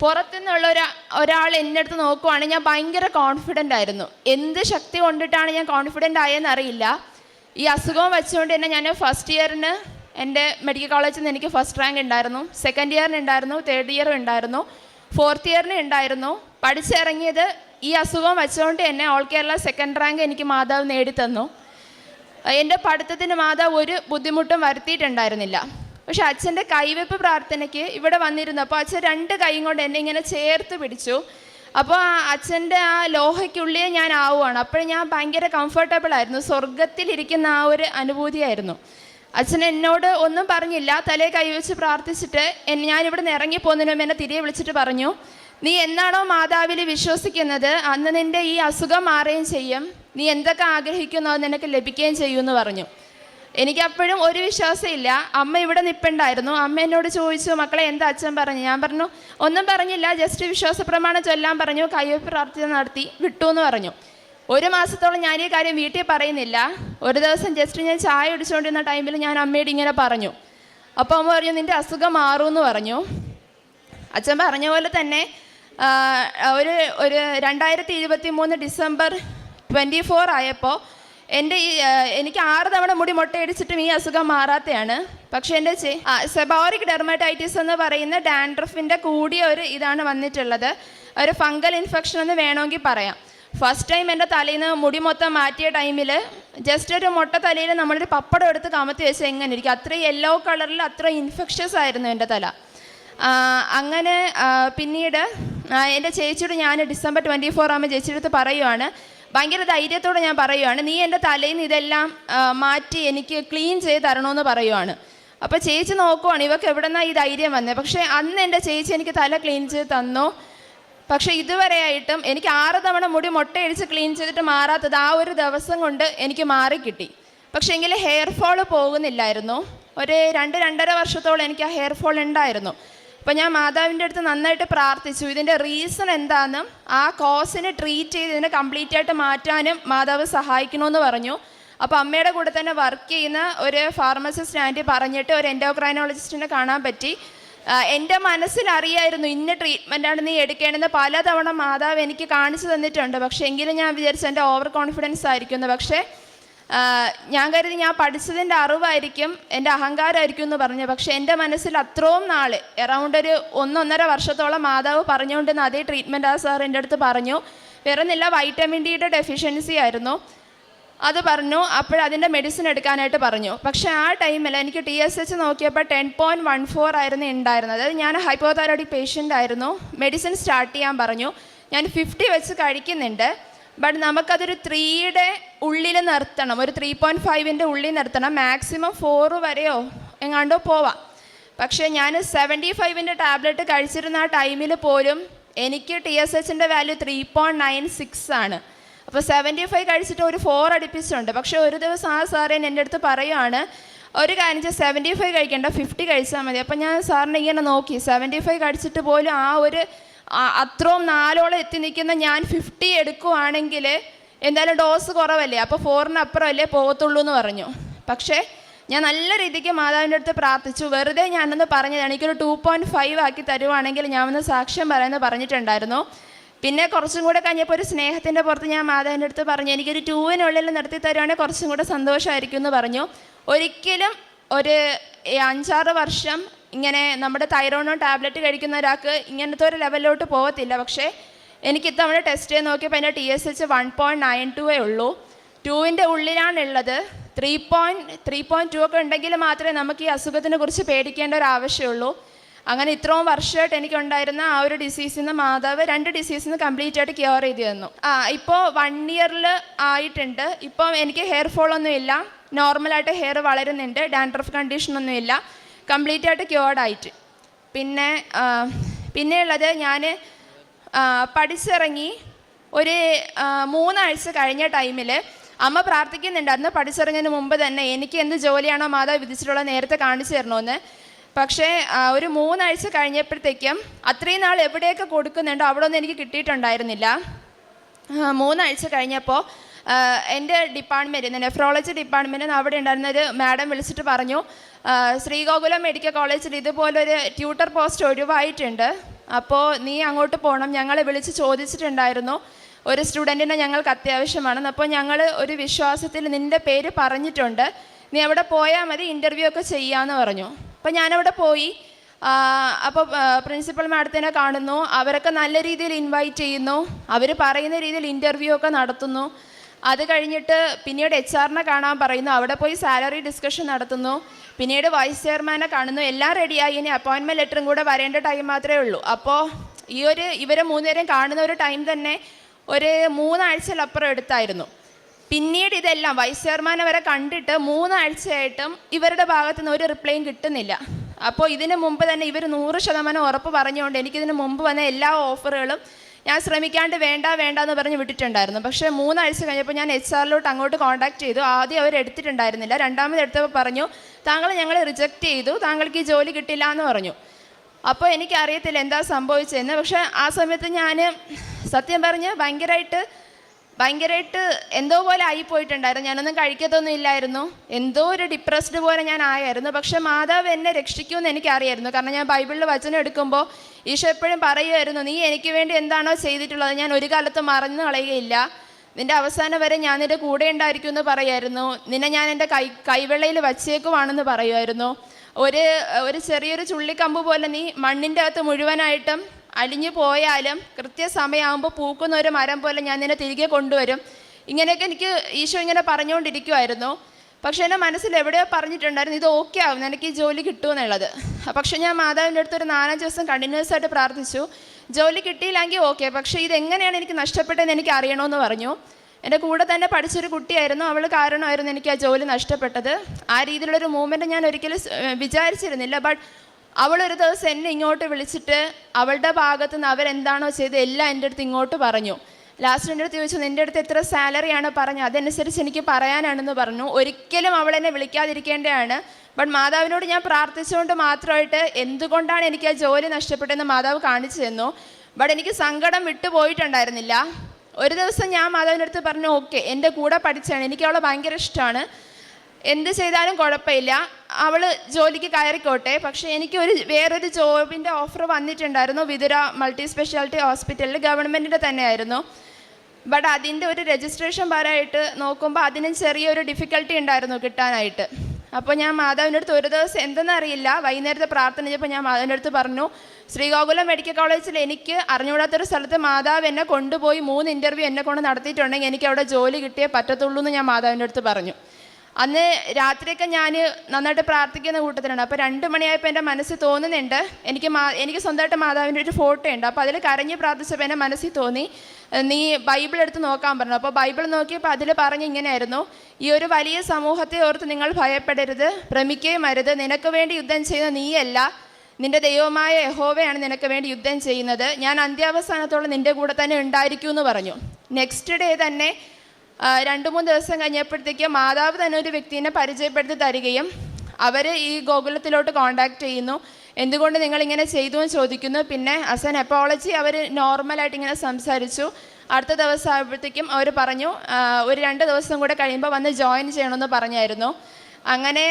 പുറത്തുനിന്നുള്ള ഒരു ഒരാൾ എന്റെ അടുത്ത് നോക്കുവാണെങ്കിൽ ഞാൻ ഭയങ്കര കോൺഫിഡന്റ് ആയിരുന്നു. എന്ത് ശക്തി കൊണ്ടിട്ടാണ് ഞാൻ കോൺഫിഡന്റ് ആയെന്ന് അറിയില്ല ഈ അസുഖം വെച്ചുകൊണ്ട് തന്നെ ഞാൻ ഫസ്റ്റ് ഇയറിന് എന്റെ മെഡിക്കൽ കോളേജിൽ നിന്ന് എനിക്ക് ഫസ്റ്റ് റാങ്ക് ഉണ്ടായിരുന്നു. സെക്കൻഡ് ഇയറിന് ഉണ്ടായിരുന്നു തേർഡ് ഇയറും ഉണ്ടായിരുന്നു ഫോർത്ത് ഇയറിന് ഉണ്ടായിരുന്നു. പഠിച്ചിറങ്ങിയത് ഈ അസുഖം വെച്ചുകൊണ്ട് തന്നെ ഓൾ കേരള സെക്കൻഡ് റാങ്ക് എനിക്ക് മാതാവ് നേടിത്തന്നു. എന്റെ പഠിത്തത്തിന് മാതാവ് ഒരു ബുദ്ധിമുട്ടും വരുത്തിയിട്ടുണ്ടായിരുന്നില്ല. പക്ഷെ അച്ഛന്റെ കൈവെപ്പ് പ്രാർത്ഥനയ്ക്ക് ഇവിടെ വന്നിരുന്നു അപ്പോൾ അച്ഛൻ രണ്ട് കൈയും കൊണ്ട് എന്നെ ഇങ്ങനെ ചേർത്ത് പിടിച്ചു. അപ്പോൾ ആ അച്ഛന്റെ ആ ലോഹയ്ക്കുള്ളിൽ ഞാൻ ആവുകയാണ്. അപ്പോൾ ഞാൻ ഭയങ്കര കംഫർട്ടബിൾ ആയിരുന്നു. സ്വർഗത്തിലിരിക്കുന്ന ആ ഒരു അനുഭൂതിയായിരുന്നു. അച്ഛൻ എന്നോട് ഒന്നും പറഞ്ഞില്ല. തലേ കൈവച്ച് പ്രാർത്ഥിച്ചിട്ട് എൻ- ഞാനിവിടെ നിന്ന് ഇറങ്ങി പോകുന്നതിന് എന്നെ തിരികെ വിളിച്ചിട്ട് പറഞ്ഞു നീ എന്നാണോ മാതാവിൽ വിശ്വസിക്കുന്നത്? അന്ന് നിന്റെ ഈ അസുഖം മാറുകയും ചെയ്യും. നീ എന്തൊക്കെ ആഗ്രഹിക്കുന്നോ അത് നിനക്ക് ലഭിക്കുകയും ചെയ്യുമെന്ന് പറഞ്ഞു. എനിക്ക് അപ്പോഴും ഒരു വിശ്വാസമില്ല. അമ്മ ഇവിടെ നിൽപ്പുണ്ടായിരുന്നു അമ്മ എന്നോട് ചോദിച്ചു മക്കളെ എന്താ അച്ഛൻ പറഞ്ഞു ഞാൻ പറഞ്ഞു ഒന്നും പറഞ്ഞില്ല ജസ്റ്റ് വിശ്വാസ പ്രമാണം ചൊല്ലാൻ പറഞ്ഞു കയ്യൊപ്പ് പ്രാർത്ഥന നടത്തി വിട്ടു എന്ന് പറഞ്ഞു. ഒരു മാസത്തോളം ഞാൻ ഈ കാര്യം വീട്ടിൽ പറയുന്നില്ല. ഒരു ദിവസം ജസ്റ്റ് ഞാൻ ചായ കുടിച്ചുകൊണ്ടിരുന്ന ടൈമിൽ ഞാൻ അമ്മയോട് ഇങ്ങനെ പറഞ്ഞു. അപ്പോൾ അമ്മ പറഞ്ഞു നിന്റെ അസുഖം മാറുമെന്ന് പറഞ്ഞു. അച്ഛൻ പറഞ്ഞ പോലെ തന്നെ ഒരു ഒരു രണ്ടായിരത്തി ഇരുപത്തി മൂന്ന് ഡിസംബർ ട്വന്റി ഫോർ ആയപ്പോൾ എന്റെ ഈ എനിക്ക് ആറ് തവണ മുടി മുട്ടയടിച്ചിട്ടും ഈ അസുഖം മാറാത്തയാണ്. പക്ഷെ എന്റെ ചെ സെബോറിക് ഡെർമറ്റൈറ്റിസ് എന്ന് പറയുന്ന ഡാൻഡ്രഫിന്റെ കൂടിയ ഒരു ഇതാണ് വന്നിട്ടുള്ളത്. ഒരു ഫംഗൽ ഇൻഫെക്ഷൻ എന്ന് വേണമെങ്കിൽ പറയാം. ഫസ്റ്റ് ടൈം എന്റെ തലയിൽ നിന്ന് മുടി മൊത്തം മാറ്റിയ ടൈമിൽ ജസ്റ്റ് ഒരു മുട്ട തലയിൽ നമ്മളൊരു പപ്പടം എടുത്ത് കമത്തി വെച്ച് എങ്ങനെ ഇരിക്കും അത്ര യെല്ലോ കളറിൽ അത്ര ഇൻഫെക്ഷസ് ആയിരുന്നു എന്റെ തല. അങ്ങനെ പിന്നീട് എന്റെ ചേച്ചിയോട് ഞാൻ ഡിസംബർ ട്വന്റി ഫോർ ആകുമ്പോൾ ചേച്ചിയുടെ അടുത്ത് പറയുവാണ് ഭയങ്കര ധൈര്യത്തോടെ ഞാൻ പറയുവാണ് നീ എന്റെ തലയിൽ നിന്ന് ഇതെല്ലാം മാറ്റി എനിക്ക് ക്ലീൻ ചെയ്ത് തരണമെന്ന് പറയുവാണ്. അപ്പോൾ ചേച്ചി നോക്കുവാണ് ഇവക്ക് എവിടെ ഈ ധൈര്യം വന്നത് പക്ഷേ അന്ന് എന്റെ ചേച്ചി എനിക്ക് തല ക്ലീൻ ചെയ്ത് തന്നു. പക്ഷേ ഇതുവരെയായിട്ടും എനിക്ക് ആറ് തവണ മുടി മുട്ടയടിച്ച് ക്ലീൻ ചെയ്തിട്ട് മാറാത്തത് ആ ഒരു ദിവസം കൊണ്ട് എനിക്ക് മാറിക്കിട്ടി. പക്ഷേ എങ്കിൽ ഹെയർ ഫോൾ പോകുന്നില്ലായിരുന്നു. ഒരു രണ്ട് രണ്ടര വർഷത്തോളം എനിക്ക് ആ ഹെയർ ഫോൾ ഉണ്ടായിരുന്നു. അപ്പോൾ ഞാൻ മാതാവിന്റെ അടുത്ത് നന്നായിട്ട് പ്രാർത്ഥിച്ചു. ഇതിന്റെ റീസൺ എന്താണെന്നും ആ കോസിനെ ട്രീറ്റ് ചെയ്ത് ഇതിനെ കംപ്ലീറ്റ് ആയിട്ട് മാറ്റാനും മാതാവ് സഹായിക്കണമെന്ന് പറഞ്ഞു. അപ്പോൾ അമ്മയുടെ കൂടെ തന്നെ വർക്ക് ചെയ്യുന്ന ഒരു ഫാർമസിസ്റ്റ് ആന്റി പറഞ്ഞിട്ട് ഒരു എൻഡോക്രൈനോളജിസ്റ്റിനെ കാണാൻ പറ്റി. എന്റെ മനസ്സിൽ അറിയായിരുന്നു ഇന്ന ട്രീറ്റ്മെന്റാണ് നീ എടുക്കേണ്ടത് പലതവണ മാതാവ് എനിക്ക് കാണിച്ചു തന്നിട്ടുണ്ട്. പക്ഷേ എങ്കിലും ഞാൻ വിചാരിച്ചു എന്റെ ഓവർ കോൺഫിഡൻസ് ആയിരിക്കുന്നു പക്ഷേ ഞാൻ കരുതി ഞാൻ പഠിച്ചതിന്റെ അറിവായിരിക്കും എന്റെ അഹങ്കാരമായിരിക്കും എന്ന് പറഞ്ഞു. പക്ഷേ എന്റെ മനസ്സിൽ അത്രയും നാൾ എറൗണ്ട് ഒരു ഒന്നൊന്നര വർഷത്തോളം മാതാവ് പറഞ്ഞുകൊണ്ടിരുന്ന അതേ ട്രീറ്റ്മെന്റ് ആ സാർ എന്റെ അടുത്ത് പറഞ്ഞു. വേറൊന്നില്ല വൈറ്റമിൻ ഡിയുടെ ഡെഫിഷ്യൻസി ആയിരുന്നു. അത് പറഞ്ഞു അപ്പോഴതിന്റെ മെഡിസിൻ എടുക്കാനായിട്ട് പറഞ്ഞു. പക്ഷേ ആ ടൈമിൽ എനിക്ക് ടി എസ് എച്ച് നോക്കിയപ്പോൾ ടെൻ പോയിന്റ് വൺ ഫോർ ആയിരുന്നു ഉണ്ടായിരുന്നത്. അതായത് ഞാൻ ഹൈപ്പോതൈറോയിഡിക് പേഷ്യന്റ് ആയിരുന്നു. മെഡിസിൻ സ്റ്റാർട്ട് ചെയ്യാൻ പറഞ്ഞു. ഞാൻ ഫിഫ്റ്റി വെച്ച് കഴിക്കുന്നുണ്ട്. ബട്ട് നമുക്കതൊരു ത്രീയുടെ ഉള്ളിൽ നിർത്തണം. ഒരു ത്രീ പോയിന്റ് ഫൈവിന്റെ ഉള്ളിൽ നിർത്തണം. മാക്സിമം ഫോറ് വരെയോ എങ്ങാണ്ടോ പോവാം. പക്ഷേ ഞാൻ സെവന്റി ഫൈവിന്റെ ടാബ്ലറ്റ് കഴിച്ചിരുന്ന ആ ടൈമിൽ പോലും എനിക്ക് T S എച്ചിന്റെ value three point nine six ആണ്. അപ്പോൾ സെവന്റി ഫൈവ് കഴിച്ചിട്ട് ഒരു ഫോർ അടുപ്പിച്ചിട്ടുണ്ട്. പക്ഷേ ഒരു ദിവസം ആ സാറേ എന്റെ അടുത്ത് പറയുവാണ് ഒരു കാര്യം ചെയ്ത് സെവന്റി ഫൈവ് കഴിക്കേണ്ട ഫിഫ്റ്റി കഴിച്ചാൽ മതി. അപ്പോൾ ഞാൻ സാറിനെ ഇങ്ങനെ നോക്കി. സെവന്റി ഫൈവ് കഴിച്ചിട്ട് പോലും ആ ഒരു അത്രയും നാലോളം എത്തി നിൽക്കുന്ന ഞാൻ ഫിഫ്റ്റി എടുക്കുവാണെങ്കിൽ എന്തായാലും ഡോസ് കുറവല്ലേ? അപ്പോൾ ഫോറിന് അപ്പുറമല്ലേ പോകത്തുള്ളൂ എന്ന് പറഞ്ഞു. പക്ഷേ ഞാൻ നല്ല രീതിക്ക് മാതാവിന്റെ അടുത്ത് പ്രാർത്ഥിച്ചു. വെറുതെ ഞാനൊന്ന് പറഞ്ഞതാണ്. എനിക്കൊരു ടു പോയിന്റ് ഫൈവ് ആക്കി തരുവാണെങ്കിൽ ഞാൻ ഒന്ന് സാക്ഷ്യം പറയുമെന്ന് പറഞ്ഞിട്ടുണ്ടായിരുന്നു. പിന്നെ കുറച്ചും കൂടെ കഴിഞ്ഞപ്പോൾ ഒരു സ്നേഹത്തിന്റെ പുറത്ത് ഞാൻ മാതാവിന്റെ അടുത്ത് പറഞ്ഞു എനിക്കൊരു ടൂവിനുള്ളിൽ നിർത്തി തരുവാണെങ്കിൽ കുറച്ചും കൂടെ സന്തോഷമായിരിക്കും എന്ന് പറഞ്ഞു. ഒരിക്കലും ഒരു അഞ്ചാറ് വർഷം ഇങ്ങനെ നമ്മുടെ തൈറോണോ ടാബ്ലറ്റ് കഴിക്കുന്ന ഒരാൾക്ക് ഇങ്ങനത്തെ ഒരു ലെവലിലോട്ട് പോകത്തില്ല. പക്ഷേ എനിക്ക് ഇത്തവണ ടെസ്റ്റ് ചെയ്ത് നോക്കിയപ്പോൾ എന്റെ T S H one point nine ടുവേ ഉള്ളൂ. ടൂവിന്റെ ഉള്ളിലാണുള്ളത്. Three point three point two ഒക്കെ ഉണ്ടെങ്കിൽ മാത്രമേ നമുക്ക് ഈ അസുഖത്തിനെ കുറിച്ച് പേടിക്കേണ്ട ഒരു ആവശ്യമുള്ളൂ അങ്ങനെ ഇത്രയും വർഷമായിട്ട് എനിക്കുണ്ടായിരുന്ന ആ ഒരു ഡിസീസിൽ നിന്ന് മാതാവ് രണ്ട് ഡിസീസിൽ നിന്ന് കംപ്ലീറ്റ് ആയിട്ട് ക്യൂർ ചെയ്ത് തന്നു. ആ ഇപ്പോൾ വൺ ഇയറിൽ ആയിട്ടുണ്ട്. ഇപ്പം എനിക്ക് ഹെയർ ഫോൾ ഒന്നും ഇല്ല നോർമലായിട്ട് ഹെയർ വളരുന്നുണ്ട്. ഡാൻഡ്രഫ് കണ്ടീഷനൊന്നും ഇല്ല കംപ്ലീറ്റ് ആയിട്ട് ക്യൂർഡ് ആയിട്ട് പിന്നെ പിന്നെയുള്ളത് ഞാൻ പഠിച്ചിറങ്ങി ഒരു മൂന്നാഴ്ച കഴിഞ്ഞ ടൈമിൽ അമ്മ പ്രാർത്ഥിക്കുന്നുണ്ട്. അന്ന് പഠിച്ചിറങ്ങുന്നതിന് മുമ്പ് തന്നെ എനിക്ക് എന്ത് ജോലിയാണോ മാതാവ് വിധിച്ചിട്ടുള്ളത് നേരത്തെ കാണിച്ചു തരണമെന്ന്. പക്ഷേ ഒരു മൂന്നാഴ്ച കഴിഞ്ഞപ്പോഴത്തേക്കും അത്രയും നാൾ എവിടെയൊക്കെ കൊടുക്കുന്നുണ്ടോ അവിടെ ഒന്നും എനിക്ക് കിട്ടിയിട്ടുണ്ടായിരുന്നില്ല. മൂന്നാഴ്ച കഴിഞ്ഞപ്പോൾ എന്റെ ഡിപ്പാർട്ട്മെന്റ് നെഫ്രോളജി ഡിപ്പാർട്ട്മെന്റിൽ അവിടെ ഉണ്ടായിരുന്ന ഒരു മാഡം വിളിച്ചിട്ട് പറഞ്ഞു ശ്രീഗോകുലം മെഡിക്കൽ കോളേജിൽ ഇതുപോലൊരു ട്യൂട്ടർ പോസ്റ്റ് ഒഴിവായിട്ടുണ്ട്. അപ്പോൾ നീ അങ്ങോട്ട് പോകണം ഞങ്ങളെ വിളിച്ച് ചോദിച്ചിട്ടുണ്ടായിരുന്നു. ഒരു സ്റ്റുഡന്റിനെ ഞങ്ങൾക്ക് അത്യാവശ്യമാണ് അപ്പോൾ ഞങ്ങൾ ഒരു വിശ്വാസത്തിൽ നിന്റെ പേര് പറഞ്ഞിട്ടുണ്ട്. നീ അവിടെ പോയാൽ മതി ഇന്റർവ്യൂ ഒക്കെ ചെയ്യാമെന്ന് പറഞ്ഞു. അപ്പോൾ ഞാനവിടെ പോയി. അപ്പോൾ പ്രിൻസിപ്പൽ മാഡത്തിനെ കാണുന്നു. അവരൊക്കെ നല്ല രീതിയിൽ ഇൻവൈറ്റ് ചെയ്യുന്നു. അവർ പറയുന്ന രീതിയിൽ ഇന്റർവ്യൂ ഒക്കെ നടത്തുന്നു. അത് കഴിഞ്ഞിട്ട് പിന്നീട് എച്ച് ആറിനെ കാണാൻ പറയുന്നു. അവിടെ പോയി സാലറി ഡിസ്കഷൻ നടത്തുന്നു. പിന്നീട് വൈസ് ചെയർമാനെ കാണുന്നു. എല്ലാം റെഡിയായി ഇനി അപ്പോയിൻമെന്റ് ലെറ്ററും കൂടെ വരേണ്ട ടൈം മാത്രമേ ഉള്ളൂ. അപ്പോൾ ഈ ഒരു ഇവരെ മൂന്നുപേരെയും കാണുന്ന ഒരു ടൈം തന്നെ ഒരു മൂന്നാഴ്ചയിലപ്പുറം എടുത്തായിരുന്നു. പിന്നീട് ഇതെല്ലാം വൈസ് ചെയർമാനെ വരെ കണ്ടിട്ട് മൂന്നാഴ്ചയായിട്ടും ഇവരുടെ ഭാഗത്തു നിന്ന് ഒരു റിപ്ലൈയും കിട്ടുന്നില്ല. അപ്പോൾ ഇതിന് മുമ്പ് തന്നെ ഇവർ നൂറ് ശതമാനം ഉറപ്പ് പറഞ്ഞുകൊണ്ട് എനിക്കിതിന് മുമ്പ് വന്ന എല്ലാ ഓഫറുകളും ഞാൻ ശ്രമിക്കാണ്ട് വേണ്ട വേണ്ട എന്ന് പറഞ്ഞ് വിട്ടിട്ടുണ്ടായിരുന്നു. പക്ഷേ മൂന്നാഴ്ച കഴിഞ്ഞപ്പോൾ ഞാൻ എച്ച് ആറിലോട്ട് അങ്ങോട്ട് കോൺടാക്ട് ചെയ്തു. ആദ്യം അവർ എടുത്തിട്ടുണ്ടായിരുന്നില്ല. രണ്ടാമത് എടുത്തപ്പോൾ പറഞ്ഞു താങ്കൾ ഞങ്ങളെ റിജക്റ്റ് ചെയ്തു. താങ്കൾക്ക് ഈ ജോലി കിട്ടില്ല എന്ന് പറഞ്ഞു. അപ്പോൾ എനിക്കറിയത്തില്ല എന്താ സംഭവിച്ചതെന്ന്. പക്ഷേ ആ സമയത്ത് ഞാൻ സത്യം പറഞ്ഞ് ഭയങ്കരമായിട്ട് ഭയങ്കരമായിട്ട് എന്തോ പോലെ ആയി പോയിട്ടുണ്ടായിരുന്നു ഞാനൊന്നും കഴിക്കത്തൊന്നും ഇല്ലായിരുന്നു. എന്തോ ഒരു ഡിപ്രസ്ഡ് പോലെ ഞാൻ ആയായിരുന്നു. പക്ഷെ മാതാവ് എന്നെ രക്ഷിക്കുമെന്ന് എനിക്കറിയായിരുന്നു. കാരണം ഞാൻ ബൈബിളിൽ വചനം എടുക്കുമ്പോൾ ഈശോ എപ്പോഴും പറയുമായിരുന്നു നീ എനിക്ക് വേണ്ടി എന്താണോ ചെയ്തിട്ടുള്ളത്? ഞാൻ ഒരു കാലത്ത് മറന്നു കളയുകയില്ല. നിന്റെ അവസാനം വരെ ഞാൻ നിന്റെ കൂടെ ഉണ്ടായിരിക്കും എന്ന് പറയായിരുന്നു. നിന്നെ ഞാൻ എന്റെ കൈ കൈവെള്ളയിൽ വച്ചേക്കുവാണെന്ന് പറയുമായിരുന്നു. ഒരു ഒരു ചെറിയൊരു ചുള്ളിക്കമ്പ് പോലെ നീ മണ്ണിന്റെ അകത്ത് മുഴുവനായിട്ടും അലിഞ്ഞു പോയാലും കൃത്യസമയമാകുമ്പോൾ പൂക്കുന്ന ഒരു മരം പോലെ ഞാൻ നിന്നെ തിരികെ കൊണ്ടുവരും. ഇങ്ങനെയൊക്കെ എനിക്ക് ഈശോ ഇങ്ങനെ പറഞ്ഞുകൊണ്ടിരിക്കുമായിരുന്നു പക്ഷേ എന്റെ മനസ്സിൽ എവിടെയോ പറഞ്ഞിട്ടുണ്ടായിരുന്നു ഇത് ഓക്കെ ആവും എനിക്ക് ഈ ജോലി കിട്ടുമെന്നുള്ളത് പക്ഷേ ഞാൻ മാതാവിന്റെ അടുത്ത് ഒരു നാലഞ്ച് ദിവസം കണ്ടിന്യൂസ് ആയിട്ട് പ്രാർത്ഥിച്ചു. ജോലി കിട്ടിയില്ലെങ്കിൽ ഓക്കെ പക്ഷേ ഇതെങ്ങനെയാണ് എനിക്ക് നഷ്ടപ്പെട്ടതെന്ന് എനിക്ക് അറിയണമെന്ന് പറഞ്ഞു. എന്റെ കൂടെ തന്നെ പഠിച്ചൊരു കുട്ടിയായിരുന്നു അവൾ കാരണമായിരുന്നു എനിക്ക് ആ ജോലി നഷ്ടപ്പെട്ടത്. ആ രീതിയിലുള്ളൊരു മൂവ്മെന്റ് ഞാൻ ഒരിക്കലും വിചാരിച്ചിരുന്നില്ല. ബട്ട് അവളൊരു ദിവസം എന്നെ ഇങ്ങോട്ട് വിളിച്ചിട്ട് അവളുടെ ഭാഗത്ത് നിന്ന് അവരെന്താണോ ചെയ്ത് എല്ലാം എന്റെ അടുത്ത് ഇങ്ങോട്ട് പറഞ്ഞു. ലാസ്റ്റ് എന്റെ അടുത്ത് ചോദിച്ചു നിന്റെ അടുത്ത് എത്ര സാലറിയാണ് പറഞ്ഞത് അതനുസരിച്ച് എനിക്ക് പറയാനാണെന്ന് പറഞ്ഞു. ഒരിക്കലും അവൾ എന്നെ വിളിക്കാതിരിക്കേണ്ടതാണ്. ബട്ട് മാതാവിനോട് ഞാൻ പ്രാർത്ഥിച്ചുകൊണ്ട് മാത്രമായിട്ട് എന്തുകൊണ്ടാണ് എനിക്ക് ആ ജോലി നഷ്ടപ്പെട്ടതെന്ന് മാതാവ് കാണിച്ചു തന്നു. ബട്ട് എനിക്ക് സങ്കടം വിട്ടുപോയിട്ടുണ്ടായിരുന്നില്ല ഒരു ദിവസം ഞാൻ മാതാവിന്റെ അടുത്ത് പറഞ്ഞു ഓക്കെ എന്റെ കൂടെ പഠിച്ചാണ്. എനിക്ക് അവളെ ഭയങ്കര ഇഷ്ടമാണ്. എന്ത് ചെയ്താലും കുഴപ്പമില്ല. അവൾ ജോലിക്ക് കയറിക്കോട്ടെ. പക്ഷേ എനിക്കൊരു വേറൊരു ജോബിന്റെ ഓഫർ വന്നിട്ടുണ്ടായിരുന്നു. വിതുര മൾട്ടി സ്പെഷ്യാലിറ്റി ഹോസ്പിറ്റലിൽ ഗവൺമെന്റിന്റെ തന്നെയായിരുന്നു. ബട്ട് അതിന്റെ ഒരു രജിസ്ട്രേഷൻ പരമായിട്ട് നോക്കുമ്പോൾ അതിന് ചെറിയൊരു ഡിഫിക്കൽട്ടി ഉണ്ടായിരുന്നു കിട്ടാനായിട്ട്. അപ്പോൾ ഞാൻ മാതാവിന്റെ അടുത്ത് ഒരു ദിവസം എന്തെന്നറിയില്ല വൈകുന്നേരത്തെ പ്രാർത്ഥന ചെയ്തപ്പോൾ ഞാൻ മാതാവിന്റെ അടുത്ത് പറഞ്ഞു ശ്രീഗോകുലം മെഡിക്കൽ കോളേജിൽ എനിക്ക് അറിഞ്ഞുകൂടാത്തൊരു സ്ഥലത്ത് മാതാവ് എന്നെ കൊണ്ടുപോയി മൂന്ന് ഇന്റർവ്യൂ എന്നെ കൊണ്ട് നടത്തിയിട്ടുണ്ടെങ്കിൽ എനിക്ക് അവിടെ ജോലി കിട്ടിയേ പറ്റത്തുള്ളൂ എന്ന് ഞാൻ മാതാവിന്റെ അടുത്ത് പറഞ്ഞു. അന്ന് രാത്രിയൊക്കെ ഞാൻ നന്നായിട്ട് പ്രാർത്ഥിക്കുന്ന കൂട്ടത്തിലാണ് അപ്പോൾ രണ്ട് മണിയായപ്പോൾ എന്റെ മനസ്സിൽ തോന്നുന്നുണ്ട്. എനിക്ക് മാ എനിക്ക് സ്വന്തമായിട്ട് മാതാവിന്റെ ഒരു ഫോട്ടോ ഉണ്ട് അപ്പോൾ അതിൽ കരഞ്ഞ് പ്രാർത്ഥിച്ചപ്പോൾ എന്റെ മനസ്സിൽ തോന്നി നീ ബൈബിൾ എടുത്ത് നോക്കാൻ പറഞ്ഞു. അപ്പോൾ ബൈബിൾ നോക്കിയപ്പോൾ അതിൽ പറഞ്ഞ് ഇങ്ങനെയായിരുന്നു ഈ ഒരു വലിയ സമൂഹത്തെ ഓർത്ത് നിങ്ങൾ ഭയപ്പെടരുത് ഭ്രമിക്കുകയും അരുത്. നിനക്ക് വേണ്ടി യുദ്ധം ചെയ്യുന്ന നീയല്ല. നിന്റെ ദൈവമായ യഹോവയാണ് നിനക്ക് വേണ്ടി യുദ്ധം ചെയ്യുന്നത്. ഞാൻ അന്ത്യാവസാനത്തോളം നിന്റെ കൂടെ തന്നെ ഉണ്ടായിരിക്കും എന്ന് പറഞ്ഞു. നെക്സ്റ്റ് ഡേ തന്നെ രണ്ട് മൂന്ന് ദിവസം കഴിഞ്ഞപ്പോഴത്തേക്ക് മാതാവ് തന്നെ ഒരു വ്യക്തിനെ പരിചയപ്പെടുത്തി തരികയും അവർ ഈ ഗോകുലത്തിലോട്ട് കോണ്ടാക്ട് ചെയ്യുന്നു. എന്തുകൊണ്ട് നിങ്ങളിങ്ങനെ ചെയ്തു എന്ന് ചോദിക്കുന്നു. പിന്നെ അസൻ അപ്പോളജി അവർ നോർമലായിട്ട് ഇങ്ങനെ സംസാരിച്ചു. അടുത്ത ദിവസം ആയപ്പോഴത്തേക്കും അവർ പറഞ്ഞു ഒരു രണ്ട് ദിവസം കൂടെ കഴിയുമ്പോൾ വന്ന് ജോയിൻ ചെയ്യണമെന്ന് പറഞ്ഞായിരുന്നു. അങ്ങനെ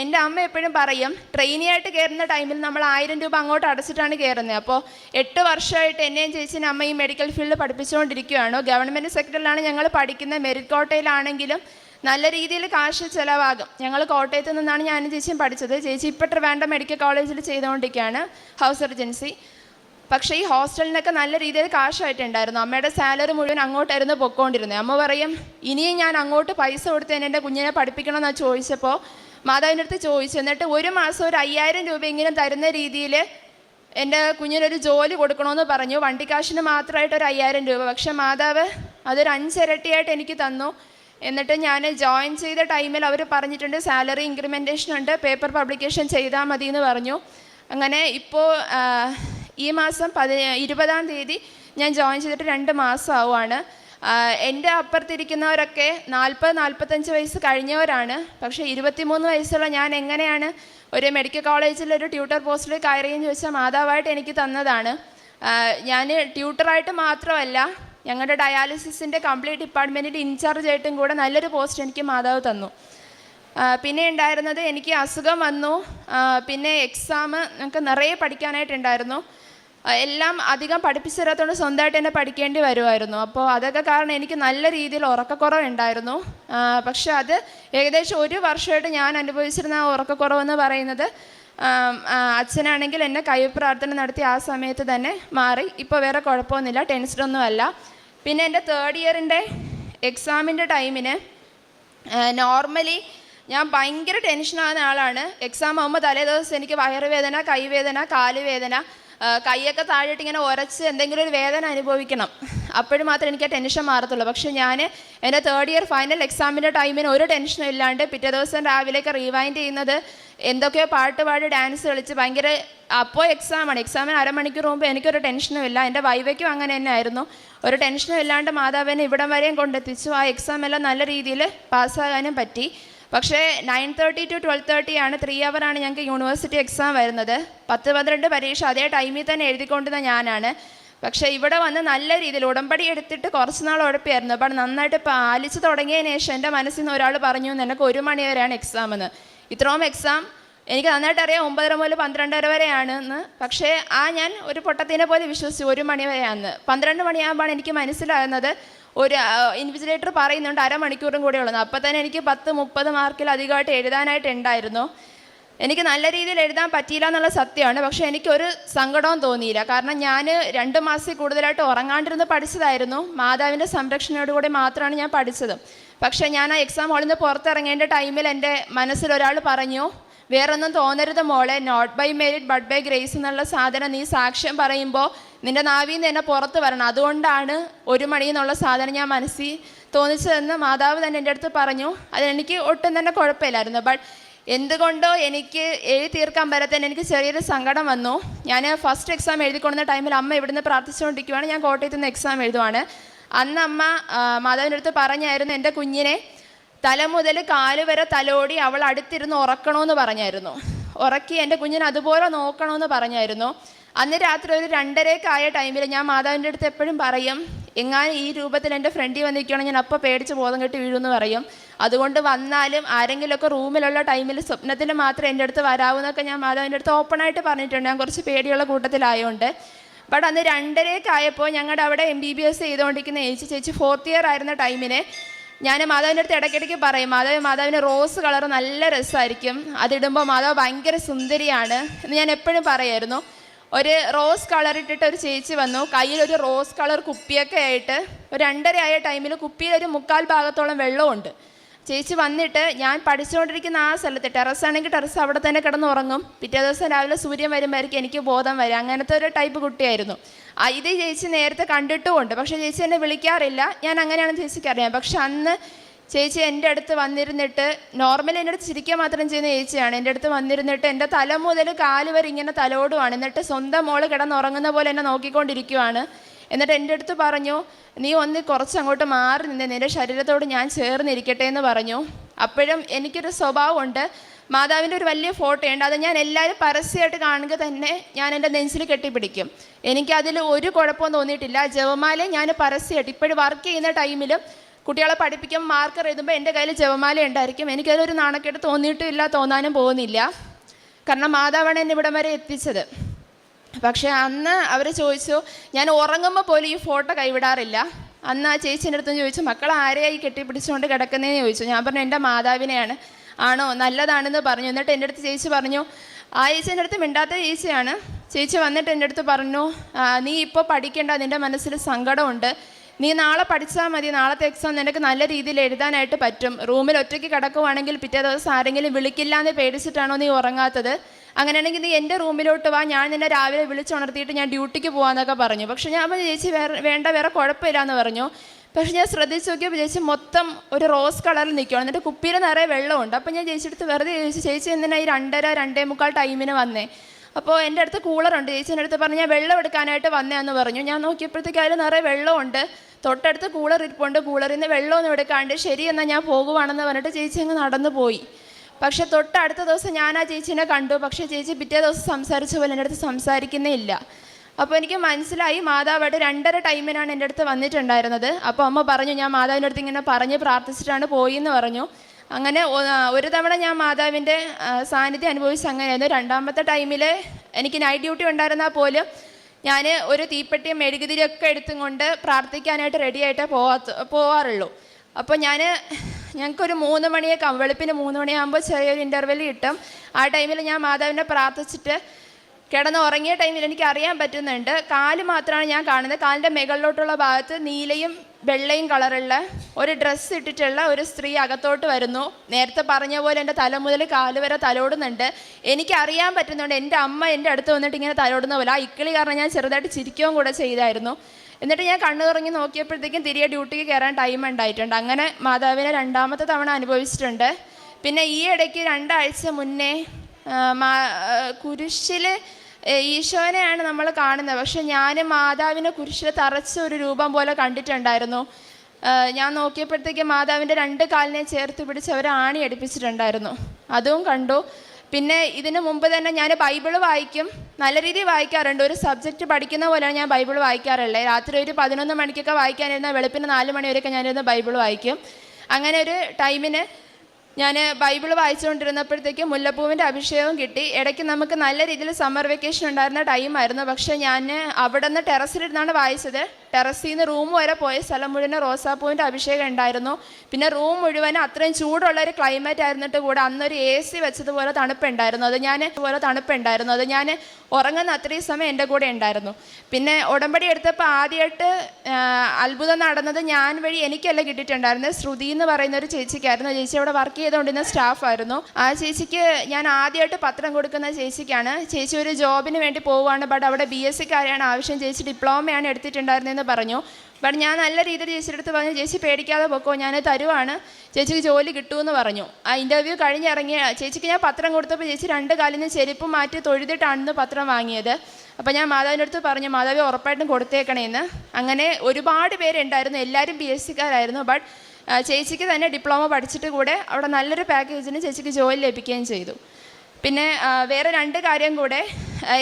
എന്റെ അമ്മ എപ്പോഴും പറയും ട്രെയിനിയായിട്ട് കയറുന്ന ടൈമിൽ നമ്മൾ ആയിരം രൂപ അങ്ങോട്ട് അടച്ചിട്ടാണ് കയറുന്നത്. അപ്പോൾ എട്ട് വർഷമായിട്ട് എന്നെയും ചേച്ചിനും അമ്മ ഈ മെഡിക്കൽ ഫീൽഡ് പഠിപ്പിച്ചുകൊണ്ടിരിക്കുകയാണ്? ഗവൺമെന്റ് സെക്ടറിലാണ് ഞങ്ങൾ പഠിക്കുന്നത്. മെറിറ്റ് കോട്ടയിലാണെങ്കിലും നല്ല രീതിയിൽ കാശ് ചിലവാകും. ഞങ്ങൾ കോട്ടയത്ത് നിന്നാണ് ഞാനും ചേച്ചിയും പഠിച്ചത്. ചേച്ചി ഇപ്പോൾ വേണ്ട മെഡിക്കൽ കോളേജിൽ ചെയ്തുകൊണ്ടിരിക്കുകയാണ്. ഹൗസ് സർജൻസി പക്ഷേ ഈ ഹോസ്റ്റലിനൊക്കെ നല്ല രീതിയിൽ കാശായിട്ടുണ്ടായിരുന്നു. അമ്മയുടെ സാലറി മുഴുവൻ അങ്ങോട്ടായിരുന്നു പൊക്കോണ്ടിരുന്നത്. അമ്മ പറയും ഇനിയും ഞാൻ അങ്ങോട്ട് പൈസ കൊടുത്ത് തന്നെ എന്റെ കുഞ്ഞിനെ പഠിപ്പിക്കണം എന്ന് ചോദിച്ചപ്പോൾ മാതാവിന്റെ അടുത്ത് ചോദിച്ചു. എന്നിട്ട് ഒരു മാസം ഒരു അയ്യായിരം രൂപയെങ്കിലും തരുന്ന രീതിയിൽ എന്റെ കുഞ്ഞിനൊരു ജോലി കൊടുക്കണമെന്ന് പറഞ്ഞു. വണ്ടിക്കാശിന് മാത്രമായിട്ട് ഒരു അയ്യായിരം രൂപ. പക്ഷേ മാതാവ് അതൊരു അഞ്ചിരട്ടിയായിട്ട് എനിക്ക് തന്നു. എന്നിട്ട് ഞാൻ ജോയിൻ ചെയ്ത ടൈമിൽ അവർ പറഞ്ഞിട്ടുണ്ട് സാലറി ഇൻക്രിമെന്റേഷൻ ഉണ്ട് പേപ്പർ പബ്ലിക്കേഷൻ ചെയ്താൽ മതി എന്ന് പറഞ്ഞു. അങ്ങനെ ഇപ്പോൾ ഈ മാസം പതി ഇരുപതാം തീയതി ഞാൻ ജോയിൻ ചെയ്തിട്ട് രണ്ട് മാസം ആവുകയാണ് എന്റെ അപ്പുറത്തിരിക്കുന്നവരൊക്കെ നാൽപ്പത് നാൽപ്പത്തഞ്ച് വയസ്സ് കഴിഞ്ഞവരാണ്. പക്ഷേ ഇരുപത്തിമൂന്ന് വയസ്സുള്ള ഞാൻ എങ്ങനെയാണ് ഒരു മെഡിക്കൽ കോളേജിൽ ഒരു ട്യൂട്ടർ പോസ്റ്റിൽ കയറിയെന്ന് ചോദിച്ചാൽ മാതാവായിട്ട് എനിക്ക് തന്നതാണ്. ഞാൻ ട്യൂട്ടറായിട്ട് മാത്രമല്ല ഞങ്ങളുടെ ഡയാലിസിസിന്റെ കംപ്ലീറ്റ് ഡിപ്പാർട്ട്മെന്റിന്റെ ഇൻചാർജ് ആയിട്ടും കൂടെ നല്ലൊരു പോസ്റ്റ് എനിക്ക് മാതാവ് തന്നു. പിന്നെ ഉണ്ടായിരുന്നത് എനിക്ക് അസുഖം വന്നു. പിന്നെ എക്സാം നമുക്ക് നിറയെ പഠിക്കാനായിട്ടുണ്ടായിരുന്നു. എല്ലാം അധികം പഠിപ്പിച്ചു സ്വന്തമായിട്ട് തന്നെ പഠിക്കേണ്ടി വരുമായിരുന്നു അപ്പോൾ അതൊക്കെ കാരണം എനിക്ക് നല്ല രീതിയിൽ ഉറക്കക്കുറവുണ്ടായിരുന്നു. പക്ഷെ അത് ഏകദേശം ഒരു വർഷമായിട്ട് ഞാൻ അനുഭവിച്ചിരുന്ന ആ ഉറക്കക്കുറവെന്ന് പറയുന്നത് അച്ഛനാണെങ്കിൽ എന്നെ കൈപ്രാർത്ഥന നടത്തി ആ സമയത്ത് തന്നെ മാറി. ഇപ്പോൾ വേറെ കുഴപ്പമൊന്നുമില്ല ടെൻഷനൊന്നുമല്ല പിന്നെ എന്റെ തേർഡ് ഇയറിന്റെ എക്സാമിന്റെ ടൈമിന് നോർമലി ഞാൻ ഭയങ്കര ടെൻഷനാകുന്ന ആളാണ്. എക്സാം ആകുമ്പോൾ തലേ ദിവസം എനിക്ക് വയറുവേദന കൈവേദന കാലുവേദന കൈയൊക്കെ താഴെയിട്ട് ഇങ്ങനെ ഉരച്ച് എന്തെങ്കിലും ഒരു വേദന അനുഭവിക്കണം. അപ്പോഴും മാത്രമേ എനിക്ക് ആ ടെൻഷൻ മാറത്തുള്ളൂ. പക്ഷേ ഞാൻ എന്റെ തേർഡ് ഇയർ ഫൈനൽ എക്സാമിന്റെ ടൈമിന് ഒരു ടെൻഷനും ഇല്ലാണ്ട് പിറ്റേ ദിവസം രാവിലെയൊക്കെ റീവൈൻഡ് ചെയ്യുന്നത് എന്തൊക്കെയോ പാട്ട് പാടി ഡാൻസ് കളിച്ച് ഭയങ്കര അപ്പോൾ എക്സാമാണ് എക്സാമിന് അരമണിക്കൂർ മുമ്പ് എനിക്കൊരു ടെൻഷനും ഇല്ല. എന്റെ വൈവയ്ക്കും അങ്ങനെ തന്നെ ആയിരുന്നു. ഒരു ടെൻഷനും ഇല്ലാണ്ട് മാതാവിനെ ഇവിടം വരെയും കൊണ്ടെത്തിച്ചു. ആ എക്സാം എല്ലാം നല്ല രീതിയിൽ പാസ്സാകാനും പറ്റി. പക്ഷേ nine thirty two twelve thirty ആണ് ത്രീ ആണ് ഞങ്ങൾക്ക് യൂണിവേഴ്സിറ്റി എക്സാം വരുന്നത്. പത്ത് പന്ത്രണ്ട് പരീക്ഷ അതേ ടൈമിൽ തന്നെ എഴുതിക്കൊണ്ടിരുന്ന ഞാനാണ്. പക്ഷേ ഇവിടെ വന്ന് നല്ല രീതിയിൽ ഉടമ്പടി എടുത്തിട്ട് കുറച്ച് നാൾ ഉഴപ്പിയായിരുന്നു. അപ്പം നന്നായിട്ട് പാലിച്ച് തുടങ്ങിയതിന് ശേഷം എന്റെ മനസ്സിൽ നിന്ന് ഒരാൾ പറഞ്ഞു നിനക്ക് ഒരു മണി വരെയാണ് എക്സാം എന്ന് ഇത്രയും എക്സാം എനിക്ക് നന്നായിട്ട് അറിയാം ഒമ്പതര മുതൽ പന്ത്രണ്ടര വരെയാണ് എന്ന് പക്ഷേ ആ ഞാൻ ഒരു പൊട്ടത്തിനെ പോലെ വിശ്വസിച്ചു ഒരു മണി വരെയാണെന്ന് പന്ത്രണ്ട് മണിയാകുമ്പോൾ എനിക്ക് മനസ്സിലാകുന്നത് ഒരു ഇൻവിജിലേറ്റർ പറയുന്നുണ്ട് അരമണിക്കൂറും കൂടെ ഉള്ളത് അപ്പം തന്നെ എനിക്ക് പത്ത് മുപ്പത് മാർക്കിൽ അധികമായിട്ട് എഴുതാനായിട്ട് ഉണ്ടായിരുന്നു. എനിക്ക് നല്ല രീതിയിൽ എഴുതാൻ പറ്റിയില്ല എന്നുള്ള സത്യമാണ്. പക്ഷേ എനിക്കൊരു സങ്കടവും തോന്നിയില്ല. കാരണം ഞാൻ രണ്ട് മാസത്തിൽ കൂടുതലായിട്ട് ഉറങ്ങാണ്ടിരുന്ന് പഠിച്ചതായിരുന്നു. മാതാവിന്റെ സംരക്ഷണയോടുകൂടി മാത്രമാണ് ഞാൻ പഠിച്ചത്. പക്ഷേ ഞാൻ ആ എക്സാം ഹാളിൽ നിന്ന് പുറത്തിറങ്ങേണ്ട ടൈമിൽ എന്റെ മനസ്സിൽ ഒരാൾ പറഞ്ഞു വേറൊന്നും തോന്നരുത് മോളെ. Not by merit but by grace എന്നുള്ള സാധനം നീ സാക്ഷ്യം പറയുമ്പോൾ നിന്റെ നാവിൽ നിന്ന് എന്നെ പുറത്ത് വരണം. അതുകൊണ്ടാണ് ഒരു മണി എന്നുള്ള സാധനം ഞാൻ മനസ്സിൽ തോന്നിച്ചതെന്ന് മാതാവ് തന്നെ എന്റെ അടുത്ത് പറഞ്ഞു. അതെനിക്ക് ഒട്ടും തന്നെ കുഴപ്പമില്ലായിരുന്നു. ബട്ട് എന്തുകൊണ്ടോ എനിക്ക് എഴുതി തീർക്കാൻ പറ്റാത്തതിന് എനിക്ക് ചെറിയൊരു സങ്കടം വന്നു. ഞാൻ ഫസ്റ്റ് എക്സാം എഴുതിക്കൊണ്ടുന്ന ടൈമിൽ അമ്മ ഇവിടുന്ന് പ്രാർത്ഥിച്ചുകൊണ്ടിരിക്കുവാണ്. ഞാൻ കോട്ടയത്ത് നിന്ന് എക്സാം എഴുതുവാണ്. അന്ന് അമ്മ മാതാവിന്റെ അടുത്ത് പറഞ്ഞായിരുന്നു എന്റെ കുഞ്ഞിനെ തല മുതൽ കാൽ വരെ തലോടി അവൾ അടുത്തിരുന്ന് ഉറക്കണമെന്ന് പറഞ്ഞായിരുന്നു. ഉറക്കി എന്റെ കുഞ്ഞിനെ അതുപോലെ നോക്കണമെന്ന് പറഞ്ഞായിരുന്നു. അന്ന് രാത്രി ഒരു രണ്ടരക്കായ ടൈമിൽ ഞാൻ മാതാവിന്റെ അടുത്ത് എപ്പോഴും പറയും എങ്ങാനും ഈ രൂപത്തിൽ എന്റെ ഫ്രണ്ടിൽ വന്നിരിക്കുകയാണെങ്കിൽ ഞാൻ അപ്പോൾ പേടിച്ച് ബോധം കെട്ടി വീഴുമെന്ന് പറയും. അതുകൊണ്ട് വന്നാലും ആരെങ്കിലുമൊക്കെ റൂമിലുള്ള ടൈമിൽ സ്വപ്നത്തിൽ മാത്രം എന്റെ അടുത്ത് വരാവൂന്നൊക്കെ ഞാൻ മാതാവിന്റെ അടുത്ത് ഓപ്പണായിട്ട് പറഞ്ഞിട്ടുണ്ട്. ഞാൻ കുറച്ച് പേടിയുള്ള കൂട്ടത്തിലായതുകൊണ്ട് ബട്ട് അന്ന് രണ്ടരക്കായപ്പോൾ ഞങ്ങളുടെ അവിടെ എം ബി ബി എസ് ചെയ്തുകൊണ്ടിരിക്കുന്ന ചേച്ചി ചേച്ചി ഫോർത്ത് ഇയർ ആയിരുന്ന ടൈമിന് ഞാൻ മാതാവിന്റെ അടുത്ത് ഇടയ്ക്കിടയ്ക്ക് പറയും മാധവ് മാധവിന് റോസ് കളർ നല്ല രസമായിരിക്കും. അതിടുമ്പോൾ മാധവ് ഭയങ്കര സുന്ദരിയാണ്. എന്ന് ഞാൻ എപ്പോഴും പറയായിരുന്നു. ഒരു റോസ് കളർ ഇട്ടിട്ട് ഒരു ചേച്ചി വന്നു. കയ്യിൽ ഒരു റോസ് കളർ കുപ്പിയൊക്കെ ആയിട്ട് ഒരു രണ്ടര ആയ ടൈമിൽ കുപ്പിയിൽ ഒരു മുക്കാൽ ഭാഗത്തോളം വെള്ളമുണ്ട് ചേച്ചി വന്നിട്ട് ഞാൻ പഠിച്ചുകൊണ്ടിരിക്കുന്ന ആ സ്ഥലത്ത് ടെറസ് ആണെങ്കിൽ ടെറസ് അവിടെ തന്നെ കിടന്ന് ഉറങ്ങും പിറ്റേ ദിവസം രാവിലെ സൂര്യൻ വരുമ്പോഴായിരിക്കും എനിക്ക് ബോധം വരും. അങ്ങനത്തെ ഒരു ടൈപ്പ് കുട്ടിയായിരുന്നു. ഇത് ചേച്ചി നേരത്തെ കണ്ടിട്ടുമുണ്ട്. പക്ഷേ ചേച്ചി എന്നെ വിളിക്കാറില്ല. ഞാൻ അങ്ങനെയാണ് ചേച്ചിക്ക് അറിയാം. പക്ഷെ അന്ന് ചേച്ചി എന്റെ അടുത്ത് വന്നിരുന്നിട്ട് നോർമലി എന്റെ അടുത്ത് ചിരിക്കുക മാത്രം ചെയ്യുന്ന ചേച്ചിയാണ്. എന്റെ അടുത്ത് വന്നിരുന്നിട്ട് എന്റെ തല മുതൽ കാൽ വരെ ഇങ്ങനെ തലോടുവാണ്. എന്നിട്ട് സ്വന്തം മോൾ കിടന്നുറങ്ങുന്ന പോലെ എന്നെ നോക്കിക്കൊണ്ടിരിക്കുവാണ്. എന്നിട്ട് എന്റെ അടുത്ത് പറഞ്ഞു നീ ഒന്ന് കുറച്ച് അങ്ങോട്ട് മാറി നിന്ന് നിന്റെ ശരീരത്തോട് ഞാൻ ചേർന്നിരിക്കട്ടെ എന്ന് പറഞ്ഞു. അപ്പോഴും എനിക്കൊരു സ്വഭാവമുണ്ട്. മാതാവിന്റെ ഒരു വലിയ ഫോട്ടോ ഉണ്ട് അത് ഞാൻ എല്ലാവരും പരസ്യമായിട്ട് കാണുക തന്നെ ഞാൻ എന്റെ നെഞ്ചിൽ കെട്ടിപ്പിടിക്കും. എനിക്കതിൽ ഒരു കുഴപ്പവും തോന്നിയിട്ടില്ല. ജവമാല ഞാൻ പരസ്യമായിട്ട് ഇപ്പോഴും വർക്ക് ചെയ്യുന്ന ടൈമിലും കുട്ടികളെ പഠിപ്പിക്കും മാർക്കർ എഴുതുമ്പോൾ എന്റെ കയ്യിൽ ജവമാല ഉണ്ടായിരിക്കും. എനിക്കതിലൊരു നാണക്കേട് തോന്നിയിട്ടുമില്ല തോന്നാനും പോകുന്നില്ല. കാരണം മാതാവാണ് എന്നെ ഇവിടം വരെ എത്തിച്ചത്. പക്ഷേ അന്ന് അവർ ചോദിച്ചു ഞാൻ ഉറങ്ങുമ്പോൾ പോലും ഈ ഫോട്ടോ കൈവിടാറില്ല. അന്ന് ആ ചേച്ചീന്റെ അടുത്തും ചോദിച്ചു മക്കൾ ആരെയായി കെട്ടിപ്പിടിച്ചുകൊണ്ട് കിടക്കുന്നതെന്ന് ചോദിച്ചു. ഞാൻ പറഞ്ഞു എന്റെ മാതാവിനെയാണ്. ആണോ? നല്ലതാണെന്ന് പറഞ്ഞു. എന്നിട്ട് എന്റെ അടുത്ത് ചേച്ചി പറഞ്ഞു ആ ചേച്ചീന്റെ അടുത്ത് മിണ്ടാത്ത ചേച്ചിയാണ്. ചേച്ചി വന്നിട്ട് എന്റെ അടുത്ത് പറഞ്ഞു നീ ഇപ്പോൾ പഠിക്കേണ്ട നിന്റെ മനസ്സിൽ സങ്കടമുണ്ട്. നീ നാളെ പഠിച്ചാൽ മതി നാളത്തെ എക്സാം നിനക്ക് നല്ല രീതിയിൽ എഴുതാനായിട്ട് പറ്റും. റൂമിൽ ഒറ്റയ്ക്ക് കിടക്കുവാണെങ്കിൽ പിറ്റേ ദിവസം ആരെങ്കിലും വിളിക്കില്ല എന്ന് പേടിച്ചിട്ടാണോ നീ ഉറങ്ങാത്തത്? അങ്ങനെയാണെങ്കിൽ നീ എന്റെ റൂമിലോട്ട് വാ. ഞാൻ നിന്നെ രാവിലെ വിളിച്ചുണർത്തിയിട്ട് ഞാൻ ഡ്യൂട്ടിക്ക് പോകാമെന്നൊക്കെ പറഞ്ഞു. പക്ഷെ ഞാൻ അപ്പോൾ ചേച്ചി വേറെ വേണ്ട വേറെ കുഴപ്പമില്ല എന്ന് പറഞ്ഞു. പക്ഷെ ഞാൻ ശ്രദ്ധിച്ച് നോക്കിയപ്പോൾ ചേച്ചി മൊത്തം ഒരു റോസ് കളറിൽ നിൽക്കുകയാണ് എന്നിട്ട് കുപ്പിയിൽ നിറയെ വെള്ളമുണ്ട്. അപ്പോൾ ഞാൻ ചേച്ചി അടുത്ത് വെറുതെ ചേച്ചി ചേച്ചി എന്തിനാ ഈ രണ്ടര രണ്ടേ മുക്കാൽ ടൈമിന് വന്നേ? അപ്പോൾ എന്റെ അടുത്ത് കൂളറുണ്ട് ചേച്ചി എന്റെ അടുത്ത് പറഞ്ഞു ഞാൻ വെള്ളം എടുക്കാനായിട്ട് വന്നേന്ന് പറഞ്ഞു. ഞാൻ നോക്കിയപ്പോഴത്തേക്ക് അതിൽ നിറയെ വെള്ളമുണ്ട്. തൊട്ടടുത്ത് കൂളർ ഇരിപ്പുണ്ട്. കൂളറിൽ നിന്ന് വെള്ളമൊന്നും എടുക്കാണ്ട് ശരി എന്നാൽ ഞാൻ പോകുവാണെന്ന് പറഞ്ഞിട്ട് ചേച്ചി അങ്ങ് നടന്നു പോയി പക്ഷെ തൊട്ടടുത്ത ദിവസം ഞാൻ ആ ചേച്ചീനെ കണ്ടു. പക്ഷെ ചേച്ചി പിറ്റേ ദിവസം സംസാരിച്ച പോലെ എന്റെ അടുത്ത് സംസാരിക്കുന്നേ ഇല്ല. അപ്പോൾ എനിക്ക് മനസ്സിലായി മാതാവായിട്ട് രണ്ടര ടൈമിനാണ് എന്റെ അടുത്ത് വന്നിട്ടുണ്ടായിരുന്നത്. അപ്പോൾ അമ്മ പറഞ്ഞു ഞാൻ മാതാവിന്റെ അടുത്ത് ഇങ്ങനെ പറഞ്ഞ് പ്രാർത്ഥിച്ചിട്ടാണ് പോയി എന്ന് പറഞ്ഞു. അങ്ങനെ ഒരു തവണ ഞാൻ മാതാവിന്റെ സാന്നിധ്യം അനുഭവിച്ച അങ്ങനെയായിരുന്നു. രണ്ടാമത്തെ ടൈമിൽ എനിക്ക് നൈറ്റ് ഡ്യൂട്ടി ഉണ്ടായിരുന്നാൽ പോലും ഞാൻ ഒരു തീപ്പെട്ടിയും മെഴുകുതിരിയൊക്കെ എടുത്തും കൊണ്ട് പ്രാർത്ഥിക്കാനായിട്ട് റെഡിയായിട്ടേ പോവാ പോവാറുള്ളൂ. അപ്പോൾ ഞാൻ ഞങ്ങൾക്കൊരു മൂന്ന് ആകും വെളുപ്പിന് മൂന്ന് മണിയാകുമ്പോൾ ചെറിയൊരു ഇന്റർവെൽ കിട്ടും. ആ ടൈമിൽ ഞാൻ മാതാവിനെ പ്രാർത്ഥിച്ചിട്ട് കിടന്ന് ഉറങ്ങിയ ടൈമിൽ എനിക്ക് അറിയാൻ പറ്റുന്നുണ്ട്. കാൽ മാത്രമാണ് ഞാൻ കാണുന്നത്. കാലിന്റെ മുകളിലോട്ടുള്ള ഭാഗത്ത് നീലയും വെള്ളയും കളറുള്ള ഒരു ഡ്രസ്സ് ഇട്ടിട്ടുള്ള ഒരു സ്ത്രീ അകത്തോട്ട് വരുന്നു. നേരത്തെ പറഞ്ഞ പോലെ എന്റെ തല മുതൽ കാൽ വരെ തലോടുന്നുണ്ട്. എനിക്ക് അറിയാൻ പറ്റുന്നുണ്ട്. എന്റെ അമ്മ എന്റെ അടുത്ത് വന്നിട്ട് ഇങ്ങനെ തലോടുന്ന പോലെ. ആ ഇക്കിളി കാരണം ഞാൻ ചെറുതായിട്ട് ചിരിക്കുകയും കൂടെ ചെയ്തായിരുന്നു. എന്നിട്ട് ഞാൻ കണ്ണു തുറങ്ങി നോക്കിയപ്പോഴത്തേക്കും തിരികെ ഡ്യൂട്ടിക്ക് കയറാൻ ടൈം ഉണ്ടായിട്ടുണ്ട്. അങ്ങനെ മാതാവിനെ രണ്ടാമത്തെ തവണ അനുഭവിച്ചിട്ടുണ്ട്. പിന്നെ ഈ ഇടയ്ക്ക് രണ്ടാഴ്ച മുന്നേ കുരിശിൽ ഈശോനെയാണ് നമ്മൾ കാണുന്നത്. പക്ഷെ ഞാൻ മാതാവിനെ കുരിശിൽ തറച്ച ഒരു രൂപം പോലെ കണ്ടിട്ടുണ്ടായിരുന്നു. ഞാൻ നോക്കിയപ്പോഴത്തേക്ക് മാതാവിന്റെ രണ്ട് കാലിനെ ചേർത്ത് പിടിച്ച് അവർ ആണി അടുപ്പിച്ചിട്ടുണ്ടായിരുന്നു അതും കണ്ടു. പിന്നെ ഇതിന് മുമ്പ് തന്നെ ഞാൻ ബൈബിൾ വായിക്കും. നല്ല രീതിയിൽ വായിക്കാറുണ്ട്. ഒരു സബ്ജക്റ്റ് പഠിക്കുന്ന പോലെയാണ് ഞാൻ ബൈബിൾ വായിക്കാറുള്ളത്. രാത്രി ഒരു പതിനൊന്ന് മണിക്കൊക്കെ വായിക്കാനിരുന്ന വെളുപ്പിന് നാല് മണി വരെയൊക്കെ ഞാനിരുന്ന് ബൈബിൾ വായിക്കും. അങ്ങനെ ഒരു ടൈമിന് ഞാൻ ബൈബിൾ വായിച്ചുകൊണ്ടിരുന്നപ്പോഴത്തേക്ക് മുല്ലപ്പൂവിന്റെ അഭിഷേകവും കിട്ടി. ഇടയ്ക്ക് നമുക്ക് നല്ല രീതിയിൽ സമ്മർ വെക്കേഷൻ ഉണ്ടായിരുന്ന ടൈമായിരുന്നു. പക്ഷേ ഞാൻ അവിടെ നിന്ന് ടെറസിലിരുന്നാണ് വായിച്ചത്. ടെറസിൽ നിന്ന് റൂം വരെ പോയ സ്ഥലം മുഴുവൻ റോസാപ്പൂവിന്റെ അഭിഷേകം ഉണ്ടായിരുന്നു. പിന്നെ റൂം മുഴുവൻ അത്രയും ചൂടുള്ള ഒരു ക്ലൈമറ്റ് ആയിരുന്നിട്ട് കൂടെ അന്നൊരു എ സി വെച്ചതുപോലെ തണുപ്പുണ്ടായിരുന്നു. അത് ഞാൻ പോലെ തണുപ്പുണ്ടായിരുന്നു. അത് ഞാൻ ഉറങ്ങുന്ന അത്രയും സമയം എന്റെ കൂടെ ഉണ്ടായിരുന്നു. പിന്നെ ഉടമ്പടി എടുത്തപ്പോൾ ആദ്യമായിട്ട് അത്ഭുതം നടന്നത് ഞാൻ വഴി എനിക്കല്ല കിട്ടിയിട്ടുണ്ടായിരുന്നത്. ശ്രുതി എന്ന് പറയുന്ന ഒരു ചേച്ചിക്കായിരുന്നു. ചേച്ചി അവിടെ വർക്ക് ചെയ്തുകൊണ്ടിരുന്ന സ്റ്റാഫായിരുന്നു ആ ചേച്ചിക്ക് ഞാൻ ആദ്യമായിട്ട് പത്രം കൊടുക്കുന്ന ചേച്ചിക്കാണ്. ചേച്ചി ഒരു ജോബിന് വേണ്ടി പോവുകയാണ്. ബട്ട് അവിടെ ബി എസ് സിക്കാരെയാണ് ആവശ്യം. ചേച്ചി ഡിപ്ലോമയാണ് എടുത്തിട്ടുണ്ടായിരുന്നതെന്ന് പറഞ്ഞു. ബട്ട് ഞാൻ നല്ല രീതിയിൽ ചേച്ചിയുടെ അടുത്ത് പറഞ്ഞു ചേച്ചി പേടിക്കാതെ പൊക്കോ ഞാൻ തരുവാണ്. ചേച്ചിക്ക് ജോലി കിട്ടുമെന്ന് പറഞ്ഞു. ആ ഇന്റർവ്യൂ കഴിഞ്ഞിറങ്ങിയ ചേച്ചിക്ക് ഞാൻ പത്രം കൊടുത്തപ്പോൾ ചേച്ചി രണ്ട് കാലിന് ചെരുപ്പ് മാറ്റി തൊഴുതിട്ടാണെന്ന് പത്രം വാങ്ങിയത്. അപ്പോൾ ഞാൻ മാതാവിന്റെ അടുത്ത് പറഞ്ഞു മാതാവി ഉറപ്പായിട്ടും കൊടുത്തേക്കണേന്ന്. അങ്ങനെ ഒരുപാട് പേരുണ്ടായിരുന്നു. എല്ലാവരും ബി എസ് സിക്കാരായിരുന്നു ബട്ട് ചേച്ചിക്ക് തന്നെ ഡിപ്ലോമ പഠിച്ചിട്ട് കൂടെ അവിടെ നല്ലൊരു പാക്കേജിന് ചേച്ചിക്ക് ജോലി ലഭിക്കുകയും ചെയ്തു. പിന്നെ വേറെ രണ്ട് കാര്യം കൂടെ.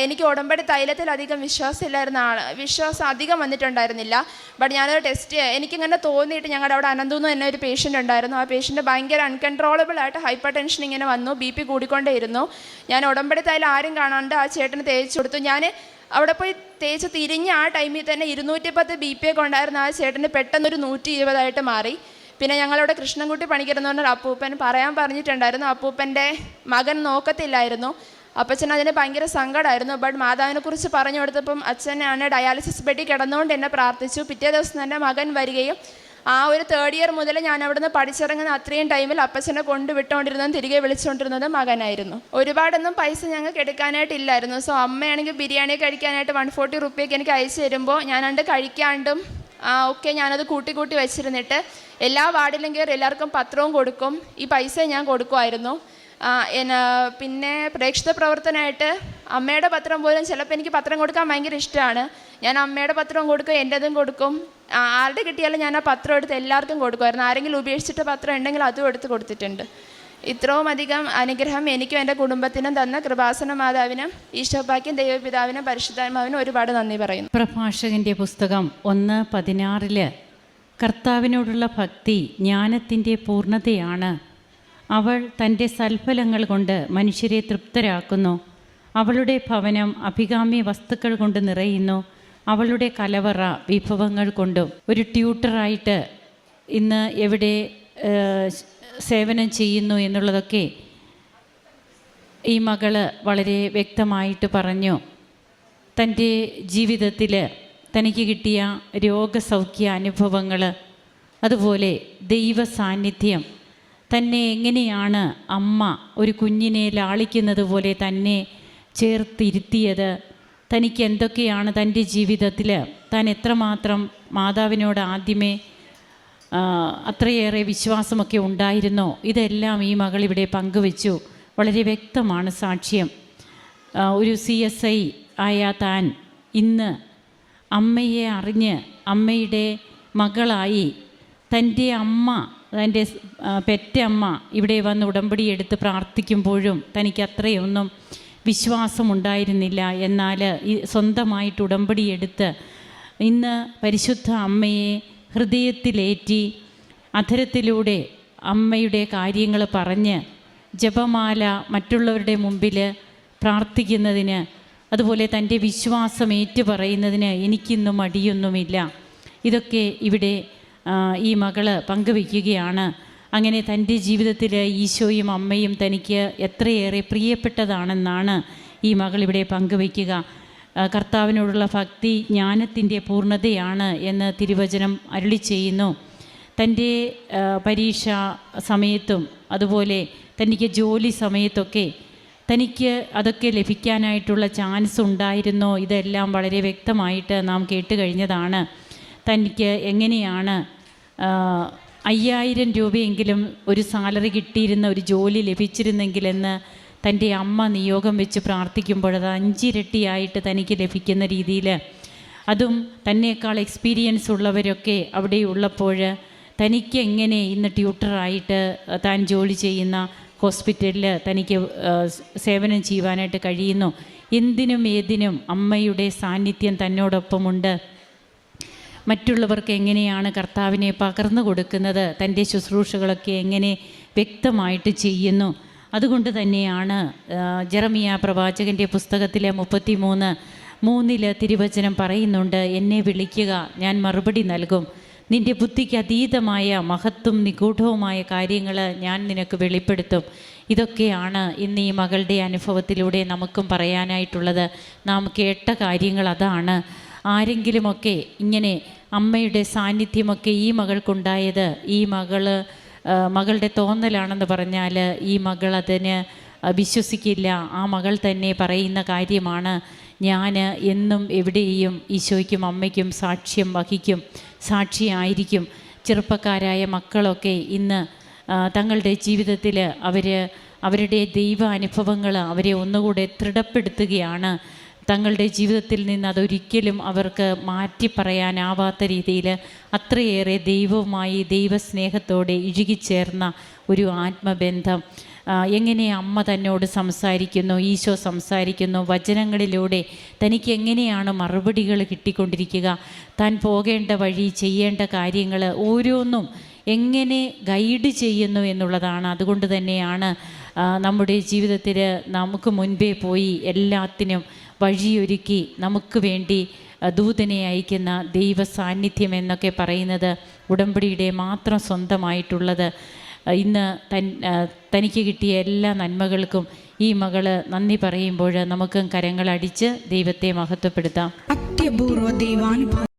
എനിക്ക് ഉടമ്പടി തൈലത്തിൽ അധികം വിശ്വാസമില്ലായിരുന്ന ആൾ വിശ്വാസം അധികം വന്നിട്ടുണ്ടായിരുന്നില്ല. ബട്ട് ഞാനത് ടെസ്റ്റ് എനിക്കിങ്ങനെ തോന്നിയിട്ട് ഞങ്ങളുടെ അവിടെ അനന്തെന്ന് തന്നെ ഒരു പേഷ്യന്റ് ഉണ്ടായിരുന്നു. ആ പേഷ്യന്റ് ഭയങ്കര അൺകൺട്രോളബിൾ ആയിട്ട് ഹൈപ്പർ ടെൻഷൻ ഇങ്ങനെ വന്നു. ബി പി കൂടിക്കൊണ്ടേയിരുന്നു. ഞാൻ ഉടമ്പടി തൈല ആരും കാണാണ്ട് ആ ചേട്ടന് തേച്ച് കൊടുത്തു. ഞാൻ അവിടെ പോയി തേച്ച് തിരിഞ്ഞ് ആ ടൈമിൽ തന്നെ ഇരുന്നൂറ്റി പത്ത് ബി പി ഒക്കെ ഉണ്ടായിരുന്ന ആ ചേട്ടന് പെട്ടെന്നൊരു നൂറ്റി ഇരുപതായിട്ട് മാറി. പിന്നെ ഞങ്ങളവിടെ കൃഷ്ണൻകുട്ടി പണിക്കരെന്ന് പറഞ്ഞൊരു അപ്പൂപ്പൻ പറയാൻ പറഞ്ഞിട്ടുണ്ടായിരുന്നു. അപ്പൂപ്പന്റെ മകൻ നോക്കത്തില്ലായിരുന്നു. അപ്പച്ചൻ അതിന് ഭയങ്കര സങ്കടമായിരുന്നു ബട്ട് മാതാവിനെ കുറിച്ച് പറഞ്ഞു കൊടുത്തപ്പം അച്ഛനാണ് ഡയാലിസിസ് ബെഡിൽ കിടന്നുകൊണ്ട് എന്നെ പ്രാർത്ഥിച്ചു. പിറ്റേ ദിവസം തന്നെ മകൻ വരികയും ആ ഒരു തേർഡ് ഇയർ മുതൽ ഞാൻ അവിടുന്ന് പഠിച്ചിറങ്ങുന്ന അത്രയും ടൈമിൽ അപ്പച്ചനെ കൊണ്ടുവിട്ടുകൊണ്ടിരുന്നതും തിരികെ വിളിച്ചുകൊണ്ടിരുന്നതും മകനായിരുന്നു. ഒരുപാടൊന്നും പൈസ ഞങ്ങൾക്ക് എടുക്കാനായിട്ടില്ലായിരുന്നു സോ അമ്മയാണെങ്കിൽ ബിരിയാണി കഴിക്കാനായിട്ട് വൺ ഫോർട്ടി റുപ്പിയൊക്കെ എനിക്ക് അയച്ചു തരുമ്പോൾ ഞാനണ്ട് കഴിക്കാണ്ടും ആ ഒക്കെ ഞാനത് കൂട്ടി കൂട്ടി വെച്ചിരുന്നിട്ട് എല്ലാ വാർഡിലും കയറി എല്ലാവർക്കും പത്രവും കൊടുക്കും. ഈ പൈസ ഞാൻ കൊടുക്കുമായിരുന്നു. പിന്നെ പ്രേക്ഷിത പ്രവർത്തനമായിട്ട് അമ്മയുടെ പത്രം പോലും ചിലപ്പോൾ എനിക്ക് പത്രം കൊടുക്കാൻ ഭയങ്കര ഇഷ്ടമാണ് ഞാൻ അമ്മയുടെ പത്രം കൊടുക്കും എന്റെതും കൊടുക്കും. ആരുടെ കിട്ടിയാലും ഞാൻ ആ പത്രം എടുത്ത് എല്ലാവർക്കും കൊടുക്കുമായിരുന്നു. ആരെങ്കിലും ഉപേക്ഷിച്ചിട്ട് പത്രം ഉണ്ടെങ്കിൽ അതും എടുത്ത് കൊടുത്തിട്ടുണ്ട്. ഇത്രയും അധികം അനുഗ്രഹം എനിക്കും എന്റെ കുടുംബത്തിനും തന്ന കൃപാസന മാതാവിനും ഈശോപ്പാക്കും ദൈവപിതാവിനും പരിശുദ്ധാത്മാവിനും ഒരുപാട് നന്ദി പറയുന്നു.
പ്രഭാഷകന്റെ പുസ്തകം ഒന്ന് പതിനാറിൽ കർത്താവിനോടുള്ള ഭക്തി ജ്ഞാനത്തിന്റെ പൂർണതയാണ്. അവൾ തന്റെ സൽഫലങ്ങൾ കൊണ്ട് മനുഷ്യരെ തൃപ്തരാക്കുന്നു. അവളുടെ ഭവനം അഭികാമ്യ വസ്തുക്കൾ കൊണ്ട് നിറയുന്നു. അവളുടെ കലവറ വിഭവങ്ങൾ കൊണ്ടും. ഒരു ട്യൂട്ടറായിട്ട് ഇന്ന് എവിടെ സേവനം ചെയ്യുന്നു എന്നുള്ളതൊക്കെ ഈ മകൾ വളരെ വ്യക്തമായിട്ട് പറഞ്ഞു. തന്റെ ജീവിതത്തിൽ തനിക്ക് കിട്ടിയ രോഗസൗഖ്യ അനുഭവങ്ങൾ അതുപോലെ ദൈവ സാന്നിധ്യം തന്നെ എങ്ങനെയാണ് അമ്മ ഒരു കുഞ്ഞിനെ ലാളിക്കുന്നത് പോലെ തന്നെ ചേർത്തിരുത്തിയത് തനിക്ക് എന്തൊക്കെയാണ് തന്റെ ജീവിതത്തിൽ താൻ എത്രമാത്രം മാതാവിനോട് ആദ്യമേ അത്രയേറെ വിശ്വാസമൊക്കെ ഉണ്ടായിരുന്നോ? ഇതെല്ലാം ഈ മകൾ ഇവിടെ പങ്കുവച്ചു. വളരെ വ്യക്തമാണ് സാക്ഷ്യം. ഒരു സി എസ് ഐ ആയ താൻ ഇന്ന് അമ്മയെ അറിഞ്ഞ് അമ്മയുടെ മകളായി തന്റെ അമ്മ തന്റെ പെറ്റമ്മ ഇവിടെ വന്ന് ഉടമ്പടി എടുത്ത് പ്രാർത്ഥിക്കുമ്പോഴും തനിക്ക് അത്രയൊന്നും വിശ്വാസമുണ്ടായിരുന്നില്ല. എന്നാൽ ഈ സ്വന്തമായിട്ട് ഉടമ്പടി എടുത്ത് ഇന്ന് പരിശുദ്ധ അമ്മയെ ഹൃദയത്തിലേറ്റി അധരത്തിലൂടെ അമ്മയുടെ കാര്യങ്ങൾ പറഞ്ഞ് ജപമാല മറ്റുള്ളവരുടെ മുമ്പിൽ പ്രാർത്ഥിക്കുന്നതിന് അതുപോലെ തന്റെ വിശ്വാസം ഏറ്റുപറയുന്നതിന് എനിക്കിന്നും മടിയൊന്നുമില്ല. ഇതൊക്കെ ഇവിടെ ഈ മകൾ പങ്കുവയ്ക്കുകയാണ്. അങ്ങനെ തന്റെ ജീവിതത്തിൽ ഈശോയും അമ്മയും തനിക്ക് എത്രയേറെ പ്രിയപ്പെട്ടതാണെന്നാണ് ഈ മകൾ ഇവിടെ പങ്കുവയ്ക്കുക. കർത്താവിനോടുള്ള ഭക്തി ജ്ഞാനത്തിന്റെ പൂർണതയാണ് എന്ന് തിരുവചനം അരുളി ചെയ്യുന്നു. തന്റെ പരീക്ഷ സമയത്തും അതുപോലെ തനിക്ക് ജോലി സമയത്തൊക്കെ തനിക്ക് അതൊക്കെ ലഭിക്കാനായിട്ടുള്ള ചാൻസ് ഉണ്ടായിരുന്നോ? ഇതെല്ലാം വളരെ വ്യക്തമായിട്ട് നാം കേട്ട് കഴിഞ്ഞതാണ് തനിക്ക് എങ്ങനെയാണ് അയ്യായിരം രൂപയെങ്കിലും ഒരു സാലറി കിട്ടിയിരുന്ന ഒരു ജോലി ലഭിച്ചിരുന്നെങ്കിലെന്ന് തന്റെ അമ്മ നിയോഗം വെച്ച് പ്രാർത്ഥിക്കുമ്പോൾ അത് അഞ്ചിരട്ടിയായിട്ട് തനിക്ക് ലഭിക്കുന്ന രീതിയിൽ. അതും തന്നെക്കാൾ എക്സ്പീരിയൻസ് ഉള്ളവരൊക്കെ അവിടെ ഉള്ളപ്പോൾ തനിക്ക് എങ്ങനെ ഇന്ന് ട്യൂട്ടറായിട്ട് താൻ ജോലി ചെയ്യുന്ന ഹോസ്പിറ്റലിൽ തനിക്ക് സേവനം ചെയ്യുവാനായിട്ട് കഴിയുന്നു? എന്തിനും ഏതിനും അമ്മയുടെ സാന്നിധ്യം തന്നോടൊപ്പമുണ്ട്. മറ്റുള്ളവർക്ക് എങ്ങനെയാണ് കർത്താവിനെ പകർന്നു കൊടുക്കുന്നത് തന്റെ ശുശ്രൂഷകളൊക്കെ എങ്ങനെ വ്യക്തമായിട്ട് ചെയ്യുന്നു. അതുകൊണ്ട് തന്നെയാണ് ജെറമിയ പ്രവാചകന്റെ പുസ്തകത്തിലെ മുപ്പത്തി മൂന്ന് മൂന്നിൽ തിരുവചനം പറയുന്നുണ്ട് എന്നെ വിളിക്കുക ഞാൻ മറുപടി നൽകും. നിന്റെ ബുദ്ധിക്ക് അതീതമായ മഹത്വം നിഗൂഢവുമായ കാര്യങ്ങൾ ഞാൻ നിനക്ക് വെളിപ്പെടുത്തും. ഇതൊക്കെയാണ് ഇന്ന് ഈ മകളുടെ അനുഭവത്തിലൂടെ നമുക്കും പറയാനായിട്ടുള്ളത്. നാം കേട്ട കാര്യങ്ങൾ അതാണ്. ആരെങ്കിലുമൊക്കെ ഇങ്ങനെ അമ്മയുടെ സാന്നിധ്യമൊക്കെ ഈ മകൾക്കുണ്ടായത്. ഈ മകൾ മകളുടെ തോന്നലാണെന്ന് പറഞ്ഞാൽ ഈ മകൾ അതിന് വിശ്വസിക്കില്ല. ആ മകൾ തന്നെ പറയുന്ന കാര്യമാണ്. ഞാൻ എന്നും എവിടെയും ഈശോയ്ക്കും അമ്മയ്ക്കും സാക്ഷ്യം വഹിക്കും സാക്ഷിയായിരിക്കും. ചെറുപ്പക്കാരായ മക്കളൊക്കെ ഇന്ന് തങ്ങളുടെ ജീവിതത്തിൽ അവർ അവരുടെ ദൈവ അനുഭവങ്ങൾ അവരെ ഒന്നുകൂടെ ദൃഢപ്പെടുത്തുകയാണ്. തങ്ങളുടെ ജീവിതത്തിൽ നിന്ന് അതൊരിക്കലും അവർക്ക് മാറ്റി പറയാനാവാത്ത രീതിയിൽ അത്രയേറെ ദൈവവുമായി ദൈവസ്നേഹത്തോടെ ഇഴുകിച്ചേർന്ന ഒരു ആത്മബന്ധം. എങ്ങനെ അമ്മ തന്നോട് സംസാരിക്കുന്നു ഈശോ സംസാരിക്കുന്നു വചനങ്ങളിലൂടെ തനിക്ക് എങ്ങനെയാണ് മറുപടികൾ കിട്ടിക്കൊണ്ടിരിക്കുക താൻ പോകേണ്ട വഴി ചെയ്യേണ്ട കാര്യങ്ങൾ ഓരോന്നും എങ്ങനെ ഗൈഡ് ചെയ്യുന്നു എന്നുള്ളതാണ്. അതുകൊണ്ട് തന്നെയാണ് നമ്മുടെ ജീവിതത്തിൽ നമുക്ക് മുൻപേ പോയി എല്ലാത്തിനും വഴിയൊരുക്കി നമുക്ക് വേണ്ടി ദൂതനെ അയക്കുന്ന ദൈവ സാന്നിധ്യം എന്നൊക്കെ പറയുന്നത് ഉടമ്പടിയുടെ മാത്രം സ്വന്തമായിട്ടുള്ളത്. ഇന്ന് തൻ തനിക്ക് കിട്ടിയ എല്ലാ നന്മകൾക്കും ഈ മകൾ നന്ദി പറയുമ്പോൾ നമുക്കും കരങ്ങളടിച്ച് ദൈവത്തെ മഹത്വപ്പെടുത്താം.
അത്യപൂർവ ദൈവാനുഭവം